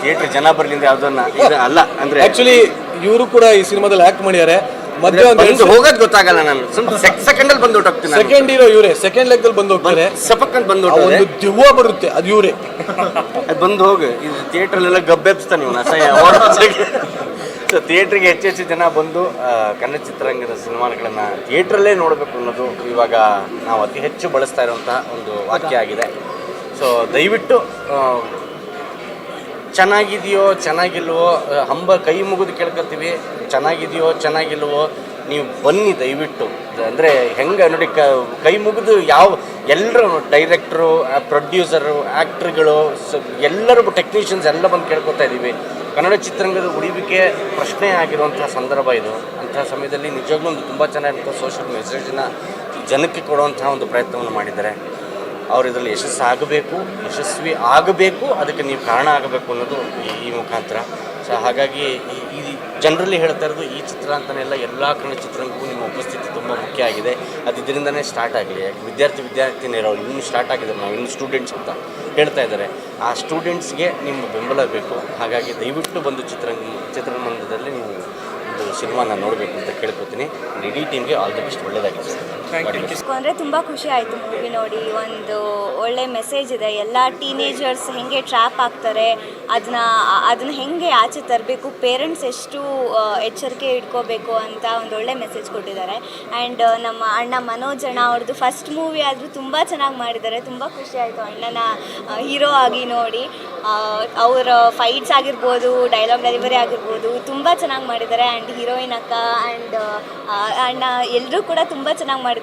ಥಿಯೇಟ್ರ್ ಜನ ಬರಲಿಲ್ಲ ಯಾವುದನ್ನ? ಇದು ಅಲ್ಲ ಅಂದರೆ ಆ್ಯಕ್ಚುಲಿ ಇವರು ಕೂಡ ಈ ಸಿನಿಮಾದಲ್ಲಿ ಆಕ್ಟ್ ಮಾಡಿದ್ದಾರೆ ಮಧ್ಯ ಒಂದು ಬಂದು ಹೋಗೋದು ಗೊತ್ತಾಗಲ್ಲ ನಾನು. ಸೆಕೆಂಡಲ್ಲಿ ಬಂದು ಹೊಟ್ಟೋಗ್ತೀನಿ ಸೆಕೆಂಡ್ ಇರೋ ಇವರೇ ಸೆಕೆಂಡ್ ಲೆಗ್ದಲ್ಲಿ ಬಂದು ಹೋಗ್ತಾರೆ. ಸಪಕ್ಕಂತ ಬಂದು ಆ ಒಂದು ದಿವ್ವ ಬರುತ್ತೆ ಅದು ಇವರೇ. ಅದು ಬಂದು ಹೋಗು. ಇದು ಥಿಯೇಟ್ರಲ್ಲೆಲ್ಲ ಗಬ್ಬೆಬ್ಸ್ತಾನೆ ಇವನು ಅಸಹ್ಯ. ಸೊ ಥಿಯೇಟ್ರಿಗೆ ಹೆಚ್ಚೆಚ್ಚು ಹೆಚ್ಚು ಜನ ಬಂದು ಕನ್ನಡ ಚಿತ್ರರಂಗದ ಸಿನಿಮಾಗಳನ್ನ ಥಿಯೇಟ್ರಲ್ಲೇ ನೋಡಬೇಕು ಅನ್ನೋದು ಇವಾಗ ನಾವು ಅತಿ ಹೆಚ್ಚು ಬಳಸ್ತಾ ಇರುವಂತಹ ಒಂದು ವಾಕ್ಯ ಆಗಿದೆ. ಸೊ ದಯವಿಟ್ಟು ಚೆನ್ನಾಗಿದೆಯೋ, ಚೆನ್ನಾಗಿಲ್ವೋ ಹಂಬ ಕೈ ಮುಗಿದು ಕೇಳ್ಕೊತೀವಿ. ಚೆನ್ನಾಗಿದೆಯೋ, ಚೆನ್ನಾಗಿಲ್ವೋ, ನೀವು ಬನ್ನಿ ದಯವಿಟ್ಟು. ಅಂದರೆ ಹೆಂಗೆ ನೋಡಿ, ಕ, ಕೈ ಮುಗಿದು ಯಾವ ಎಲ್ಲರೂ ಡೈರೆಕ್ಟ್ರು ಪ್ರೊಡ್ಯೂಸರು ಆ್ಯಕ್ಟ್ರುಗಳು ಸ, ಎಲ್ಲರೂ ಟೆಕ್ನಿಷಿಯನ್ಸ್ ಎಲ್ಲ ಬಂದು ಕೇಳ್ಕೊತಾ ಇದ್ದೀವಿ ಕನ್ನಡ ಚಿತ್ರರಂಗದ ಉಳಿವಿಕೆ ಪ್ರಶ್ನೆ ಆಗಿರುವಂಥ ಸಂದರ್ಭ ಇದು. ಅಂಥ ಸಮಯದಲ್ಲಿ ನಿಜವಾಗ್ಲೂ ಒಂದು ತುಂಬ ಚೆನ್ನಾಗಿರುವಂಥ ಸೋಷಿಯಲ್ ಮೆಸೇಜನ್ನ ಜನಕ್ಕೆ ಕೊಡುವಂತಹ ಒಂದು ಪ್ರಯತ್ನವನ್ನು ಮಾಡಿದ್ದಾರೆ. ಅವ್ರು ಇದರಲ್ಲಿ ಯಶಸ್ಸು ಆಗಬೇಕು, ಯಶಸ್ವಿ ಆಗಬೇಕು, ಅದಕ್ಕೆ ನೀವು ಕಾರಣ ಆಗಬೇಕು ಅನ್ನೋದು ಈ- ಮುಖಾಂತರ. ಸೊ ಹಾಗಾಗಿ ಈ- ಜನರಲ್ಲಿ ಹೇಳ್ತಾ ಇರೋದು ಈ ಚಿತ್ರ ಅಂತಲೇ ಎಲ್ಲ ಕನ್ನಡ ಚಿತ್ರಕ್ಕೂ ನಿಮ್ಮ ಉಪಸ್ಥಿತಿ ತುಂಬ ಮುಖ್ಯ ಆಗಿದೆ. ಅದು ಇದರಿಂದನೇ ಸ್ಟಾರ್ಟ್ ಆಗಲಿ ವಿದ್ಯಾರ್ಥಿ ವಿದ್ಯಾರ್ಥಿನಿಯರು ಇನ್ನೂ ಸ್ಟಾರ್ಟ್ ಆಗಿದ್ದಾರೆ, ನಾವು ಇನ್ನು ಸ್ಟೂಡೆಂಟ್ಸ್ ಅಂತ ಹೇಳ್ತಾ ಇದ್ದಾರೆ. ಆ ಸ್ಟೂಡೆಂಟ್ಸ್ಗೆ ನಿಮ್ಮ ಬೆಂಬಲ ಬೇಕು. ಹಾಗಾಗಿ ದಯವಿಟ್ಟು ಬಂದು ಚಿತ್ರರಂಗ ಚಿತ್ರರಂಗದಲ್ಲಿ ನೀವು ಒಂದು ಸಿನಿಮಾನ ನೋಡಬೇಕು ಅಂತ ಕೇಳ್ಕೊತೀನಿ. ಇಡೀ ಟೀಮ್ಗೆ ಆಲ್ ದಿ ಬೆಸ್ಟ್ ಒಳ್ಳೆಯದಾಗಿದೆ ಅಂದರೆ ತುಂಬ ಖುಷಿ ಆಯ್ತು ಮೂವಿ ನೋಡಿ. ಒಂದು ಒಳ್ಳೆ ಮೆಸೇಜ್ ಇದೆ. ಎಲ್ಲ ಟೀನೇಜರ್ಸ್ ಹೆಂಗೆ ಟ್ರ್ಯಾಪ್ ಆಗ್ತಾರೆ ಅದನ್ನ ಅದನ್ನ ಹೆಂಗೆ ಆಚೆ ತರಬೇಕು ಪೇರೆಂಟ್ಸ್ ಎಷ್ಟು ಎಚ್ಚರಿಕೆ ಇಟ್ಕೋಬೇಕು ಅಂತ ಒಂದು ಒಳ್ಳೆ ಮೆಸೇಜ್ ಕೊಟ್ಟಿದ್ದಾರೆ. ಆ್ಯಂಡ್ ನಮ್ಮ ಅಣ್ಣ ಮನೋಜ್ ಅಣ್ಣ ಅವ್ರದ್ದು ಫಸ್ಟ್ ಮೂವಿ ಆದರೂ ತುಂಬ ಚೆನ್ನಾಗಿ ಮಾಡಿದ್ದಾರೆ. ತುಂಬ ಖುಷಿ ಆಯಿತು ಅಣ್ಣನ ಹೀರೋ ಆಗಿ ನೋಡಿ. ಅವರ ಫೈಟ್ಸ್ ಆಗಿರ್ಬೋದು ಡೈಲಾಗ್ ಡೆಲಿವರಿ ಆಗಿರ್ಬೋದು, ತುಂಬ ಚೆನ್ನಾಗಿ ಮಾಡಿದ್ದಾರೆ. ಆ್ಯಂಡ್ ಹೀರೋಯಿನ್ ಅಕ್ಕ ಆ್ಯಂಡ್ ಅಣ್ಣ ಎಲ್ಲರೂ ಕೂಡ ತುಂಬ ಚೆನ್ನಾಗಿ ಮಾಡಿದ್ದಾರೆ.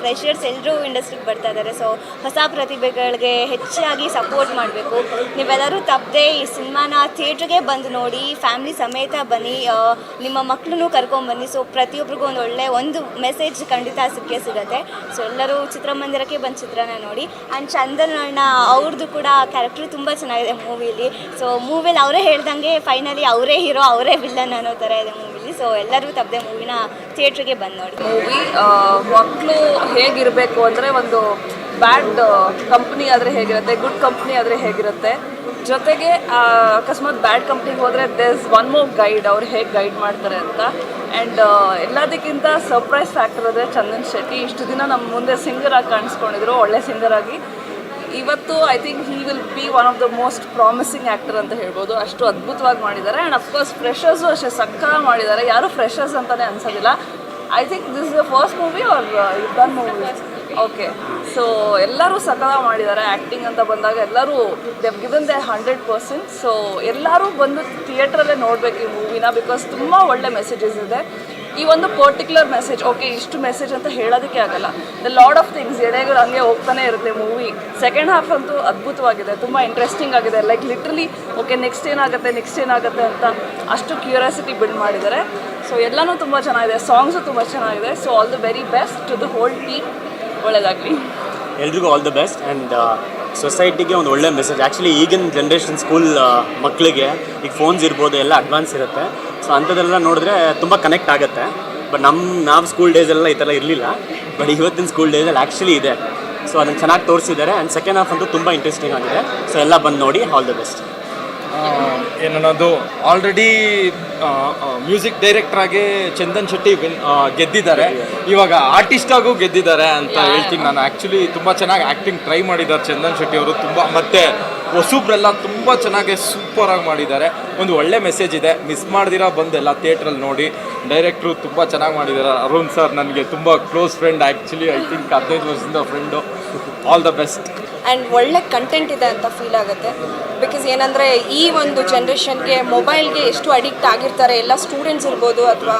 ಫ್ರೆಷರ್ಸ್ ಎಲ್ಲರೂ ಇಂಡಸ್ಟ್ರಿಗೆ ಬರ್ತಾ ಇದ್ದಾರೆ. ಸೊ ಹೊಸ ಪ್ರತಿಭೆಗಳಿಗೆ ಹೆಚ್ಚಾಗಿ ಸಪೋರ್ಟ್ ಮಾಡಬೇಕು. ನೀವೆಲ್ಲರೂ ತಪ್ಪದೆ ಈ ಸಿನಿಮಾನ ಥಿಯೇಟ್ರಿಗೆ ಬಂದು ನೋಡಿ ಫ್ಯಾಮಿಲಿ ಸಮೇತ ಬನ್ನಿ ನಿಮ್ಮ ಮಕ್ಕಳನ್ನು ಕರ್ಕೊಂಬನ್ನಿ ಸೊ ಪ್ರತಿಯೊಬ್ಬರಿಗೂ ಒಂದು ಒಳ್ಳೆ ಒಂದು ಮೆಸೇಜ್ ಖಂಡಿತ ಸಿಕ್ಕೇ ಸಿಗುತ್ತೆ. ಸೊ ಎಲ್ಲರೂ ಚಿತ್ರಮಂದಿರಕ್ಕೆ ಬಂದು ಚಿತ್ರನ ನೋಡಿ. ಆ್ಯಂಡ್ ಚಂದನ್ ಅಣ್ಣ ಅವ್ರದ್ದು ಕೂಡ ಕ್ಯಾರೆಕ್ಟರ್ ತುಂಬ ಚೆನ್ನಾಗಿದೆ ಮೂವಿಲಿ. ಸೊ ಮೂವಿಲಿ ಅವರೇ ಹೇಳ್ದಂಗೆ ಫೈನಲಿ ಅವರೇ ಹೀರೋ ಅವರೇ ವಿಲ್ಲನ್ ಅನ್ನೋ ಥರ ಇದೆ ಮೂವಿಲಿ ಸೊ ಎಲ್ಲರೂ ತಪ್ಪದೆ ಮೂವಿನ ಥಿಯೇಟ್ರಿಗೆ ಬಂದು ನೋಡಿ. ಮೂವಿ ಮಕ್ಕಳು ಹೇಗಿರಬೇಕು ಅಂದರೆ ಒಂದು ಬ್ಯಾಡ್ ಕಂಪ್ನಿ ಆದರೆ ಹೇಗಿರುತ್ತೆ, ಗುಡ್ ಕಂಪ್ನಿ ಆದರೆ ಹೇಗಿರುತ್ತೆ. ಜೊತೆಗೆ ಅಕಸ್ಮಾತ್ ಬ್ಯಾಡ್ ಕಂಪ್ನಿಗೆ ಹೋದರೆ ದೇಸ್ ಒನ್ ಮೋರ್ ಗೈಡ್ ಅವ್ರು ಹೇಗೆ ಗೈಡ್ ಮಾಡ್ತಾರೆ ಅಂತ. ಆ್ಯಂಡ್ ಎಲ್ಲದಕ್ಕಿಂತ ಸರ್ಪ್ರೈಸ್ ಫ್ಯಾಕ್ಟರ್ ಅಂದರೆ ಚಂದನ್ ಶೆಟ್ಟಿ. ಇಷ್ಟು ದಿನ ನಮ್ಮ ಮುಂದೆ ಸಿಂಗರ್ ಆಗಿ ಕಾಣಿಸ್ಕೊಂಡಿದ್ರು, ಒಳ್ಳೆ ಸಿಂಗರ್ ಆಗಿ. ಇವತ್ತು I think he will be one of the most promising actor ಅಂತ ಹೇಳ್ಬೋದು. ಅಷ್ಟು ಅದ್ಭುತವಾಗಿ ಮಾಡಿದ್ದಾರೆ. ಆ್ಯಂಡ್ ಅಫ್ಕೋರ್ಸ್ ಫ್ರೆಷರ್ಸು ಅಷ್ಟೇ ಸಕ್ಕ ಮಾಡಿದ್ದಾರೆ. ಯಾರೂ ಫ್ರೆಶರ್ಸ್ ಅಂತಲೇ ಅನ್ಸೋದಿಲ್ಲ. I think this the first movie are done movie okay so ಎಲ್ಲರೂ ಸಕಲ ಮಾಡಿದ್ದಾರೆ ಆ್ಯಕ್ಟಿಂಗ್ ಅಂತ ಬಂದಾಗ. ಎಲ್ಲರೂ they given the hundred percent so ಎಲ್ಲರೂ ಬಂದು ಥಿಯೇಟ್ರಲ್ಲೇ ನೋಡಬೇಕು ಈ ಮೂವಿನ ಬಿಕಾಸ್ ತುಂಬ ಒಳ್ಳೆ ಮೆಸೇಜಸ್ ಇದೆ. ಈ ಒಂದು ಪರ್ಟಿಕ್ಯುಲರ್ ಮೆಸೇಜ್ ಓಕೆ ಇಷ್ಟು ಮೆಸೇಜ್ ಅಂತ ಹೇಳೋದಕ್ಕೆ ಆಗಲ್ಲ. ದ ಲಾಡ್ ಆಫ್ ಥಿಂಗ್ಸ್ ಎಡೆಗಳು ಹಂಗೆ ಹೋಗ್ತಾನೆ ಇರುತ್ತೆ ಮೂವಿ ಸೆಕೆಂಡ್ ಹಾಫ್ ಅಂತೂ ಅದ್ಭುತವಾಗಿದೆ, ತುಂಬ ಇಂಟ್ರೆಸ್ಟಿಂಗ್ ಆಗಿದೆ. ಲೈಕ್ ಲಿಟ್ರಲಿ ಓಕೆ ನೆಕ್ಸ್ಟ್ ಏನಾಗುತ್ತೆ ನೆಕ್ಸ್ಟ್ ಏನಾಗುತ್ತೆ ಅಂತ ಅಷ್ಟು ಕ್ಯೂರಿಯಾಸಿಟಿ ಬಿಲ್ಡ್ ಮಾಡಿದ್ದಾರೆ. ಸೊ ಎಲ್ಲನೂ ತುಂಬ ಚೆನ್ನಾಗಿದೆ ಸಾಂಗ್ಸು ತುಂಬ ಚೆನ್ನಾಗಿದೆ. So all the very best to the whole team ಒಳ್ಳೆಯದಾಗಲಿ ಎಲ್ರಿಗೂ ಆಲ್ ದ ಬೆಸ್ಟ್ ಆ್ಯಂಡ್ ಸೊಸೈಟಿಗೆ ಒಂದು ಒಳ್ಳೆ ಮೆಸೇಜ್ ಆ್ಯಕ್ಚುಲಿ ಈಗಿನ ಜನ್ರೇಷನ್ ಸ್ಕೂಲ್ ಮಕ್ಕಳಿಗೆ ಈಗ ಫೋನ್ಸ್ ಇರ್ಬೋದು, ಎಲ್ಲ ಅಡ್ವಾನ್ಸ್ ಇರುತ್ತೆ. ಸೊ ಅಂಥದ್ದೆಲ್ಲ ನೋಡಿದ್ರೆ ತುಂಬ ಕನೆಕ್ಟ್ ಆಗುತ್ತೆ. ಬಟ್ ನಮ್ಮ ನಾವು ಸ್ಕೂಲ್ ಡೇಸೆಲ್ಲ ಈ ಥರ ಇರಲಿಲ್ಲ. ಬಟ್ ಇವತ್ತಿನ ಸ್ಕೂಲ್ ಡೇಸಲ್ಲಿ ಆ್ಯಕ್ಚುಲಿ ಇದೆ. ಸೊ ಅದನ್ನು ಚೆನ್ನಾಗಿ ತೋರಿಸಿದ್ದಾರೆ. ಆ್ಯಂಡ್ ಸೆಕೆಂಡ್ ಹಾಫ್ ಅಂತೂ ತುಂಬ ಇಂಟ್ರೆಸ್ಟಿಂಗ್ ಆಗಿದೆ. ಸೊ ಎಲ್ಲ ಬಂದು ನೋಡಿ ಆಲ್ ದ ಬೆಸ್ಟ್ ಏನನ್ನೋದು ಆಲ್ರೆಡಿ ಮ್ಯೂಸಿಕ್ ಡೈರೆಕ್ಟರ್ ಆಗಿ ಚಂದನ್ ಶೆಟ್ಟಿ ವಿನ್ ಗೆದ್ದಿದ್ದಾರೆ. ಇವಾಗ ಆರ್ಟಿಸ್ಟ್ ಆಗು ಗೆದ್ದಿದ್ದಾರೆ ಅಂತ ಹೇಳ್ತೀನಿ ನಾನು. ಆ್ಯಕ್ಚುಲಿ ತುಂಬ ಚೆನ್ನಾಗಿ ಆ್ಯಕ್ಟಿಂಗ್ ಟ್ರೈ ಮಾಡಿದ್ದಾರೆ ಚಂದನ್ ಶೆಟ್ಟಿ ಅವರು. ತುಂಬ ಮತ್ತು ಹೊಸಬ್ರೆಲ್ಲ ತುಂಬ ಚೆನ್ನಾಗಿ ಸೂಪರಾಗಿ ಮಾಡಿದ್ದಾರೆ. ಒಂದು ಒಳ್ಳೆ ಮೆಸೇಜ್ ಇದೆ. ಮಿಸ್ ಮಾಡ್ದಿರಾ ಬಂದೆಲ್ಲ ಥಿಯೇಟ್ರಲ್ಲಿ ನೋಡಿ. ಡೈರೆಕ್ಟ್ರು ತುಂಬ ಚೆನ್ನಾಗಿ ಮಾಡಿದ್ದಾರೆ. ಅರುಣ್ ಸರ್ ನನಗೆ ತುಂಬ close friend actually I think ಹದಿನೈದು ವರ್ಷದಿಂದ friend all the best and ಒಳ್ಳೆ ಕಂಟೆಂಟ್ ಇದೆ ಅಂತ ಫೀಲ್ ಆಗುತ್ತೆ. ಬಿಕಾಸ್ ಏನಂದರೆ ಈ ಒಂದು ಜನ್ರೇಷನ್ಗೆ ಮೊಬೈಲ್ಗೆ ಎಷ್ಟು ಅಡಿಕ್ಟ್ ಆಗಿರ್ತಾರೆ, ಎಲ್ಲ ಸ್ಟೂಡೆಂಟ್ಸ್ ಇರ್ಬೋದು ಅಥವಾ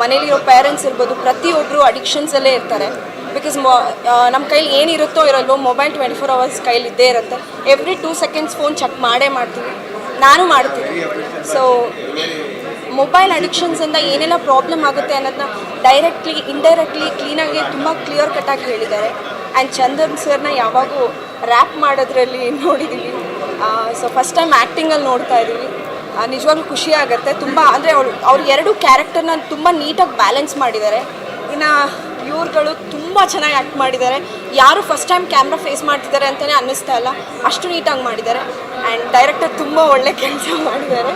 ಮನೇಲಿರೋ ಪೇರೆಂಟ್ಸ್ ಇರ್ಬೋದು ಪ್ರತಿಯೊಬ್ಬರು ಅಡಿಕ್ಷನ್ಸಲ್ಲೇ ಇರ್ತಾರೆ. ಬಿಕಾಸ್ ಮೊ ನಮ್ಮ ಕೈಲಿ ಏನಿರುತ್ತೋ ಇರಲ್ವೋ ಮೊಬೈಲ್ ಟ್ವೆಂಟಿ ಫೋರ್ ಅವರ್ಸ್ ಕೈಲಿ ಇದ್ದೇ ಇರುತ್ತೆ. Every two seconds phone check ಮಾಡೇ ಮಾಡ್ತೀವಿ. ನಾನು ಮಾಡ್ತೀನಿ. ಸೊ ಮೊಬೈಲ್ ಅಡಿಕ್ಷನ್ಸಿಂದ ಏನೆಲ್ಲ ಪ್ರಾಬ್ಲಮ್ ಆಗುತ್ತೆ ಅನ್ನೋದನ್ನ ಡೈರೆಕ್ಟ್ಲಿ ಇಂಡೈರೆಕ್ಟ್ಲಿ ಕ್ಲೀನಾಗಿ ತುಂಬ ಕ್ಲಿಯರ್ ಕಟ್ಟಾಗಿ ಹೇಳಿದ್ದಾರೆ. ಆ್ಯಂಡ್ ಚಂದನ್ ಸರ್ನ ಯಾವಾಗೂ ರ್ಯಾಪ್ ಮಾಡೋದ್ರಲ್ಲಿ ನೋಡಿದ್ದೀವಿ ಸೊ ಫಸ್ಟ್ ಟೈಮ್ ಆ್ಯಕ್ಟಿಂಗಲ್ಲಿ ನೋಡ್ತಾ ಇದ್ದೀವಿ ನಿಜವಾಗ್ಲೂ ಖುಷಿ ಆಗುತ್ತೆ. ತುಂಬ, ಅಂದರೆ ಅವಳು, ಅವ್ರು ಎರಡು ಕ್ಯಾರೆಕ್ಟರ್ನ ತುಂಬ ನೀಟಾಗಿ ಬ್ಯಾಲೆನ್ಸ್ ಮಾಡಿದ್ದಾರೆ. ಇನ್ನು ಇವ್ರುಗಳು ತುಂಬ ಚೆನ್ನಾಗಿ ಆ್ಯಕ್ಟ್ ಮಾಡಿದ್ದಾರೆ. ಯಾರು ಫಸ್ಟ್ ಟೈಮ್ ಕ್ಯಾಮ್ರಾ ಫೇಸ್ ಮಾಡ್ತಿದ್ದಾರೆ ಅಂತಲೇ ಅನ್ನಿಸ್ತಾ ಇಲ್ಲ. ಅಷ್ಟು ನೀಟಾಗಿ ಮಾಡಿದ್ದಾರೆ. ಆ್ಯಂಡ್ ಡೈರೆಕ್ಟರ್ ತುಂಬ ಒಳ್ಳೆ ಕೆಲಸ ಮಾಡಿದ್ದಾರೆ.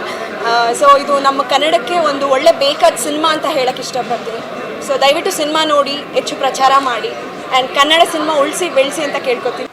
ಸೊ ಇದು ನಮ್ಮ ಕನ್ನಡಕ್ಕೆ ಒಂದು ಒಳ್ಳೆ ಬೇಕಾದ ಸಿನಿಮಾ ಅಂತ ಹೇಳಕ್ಕೆ ಇಷ್ಟಪಡ್ತೀನಿ. ಸೊ ದಯವಿಟ್ಟು ಸಿನಿಮಾ ನೋಡಿ, ಹೆಚ್ಚು ಪ್ರಚಾರ ಮಾಡಿ. ಆ್ಯಂಡ್ ಕನ್ನಡ ಸಿನಿಮಾ ಉಳಿಸಿ, ಬೆಳೆಸಿ ಅಂತ ಕೇಳ್ಕೊತೀನಿ.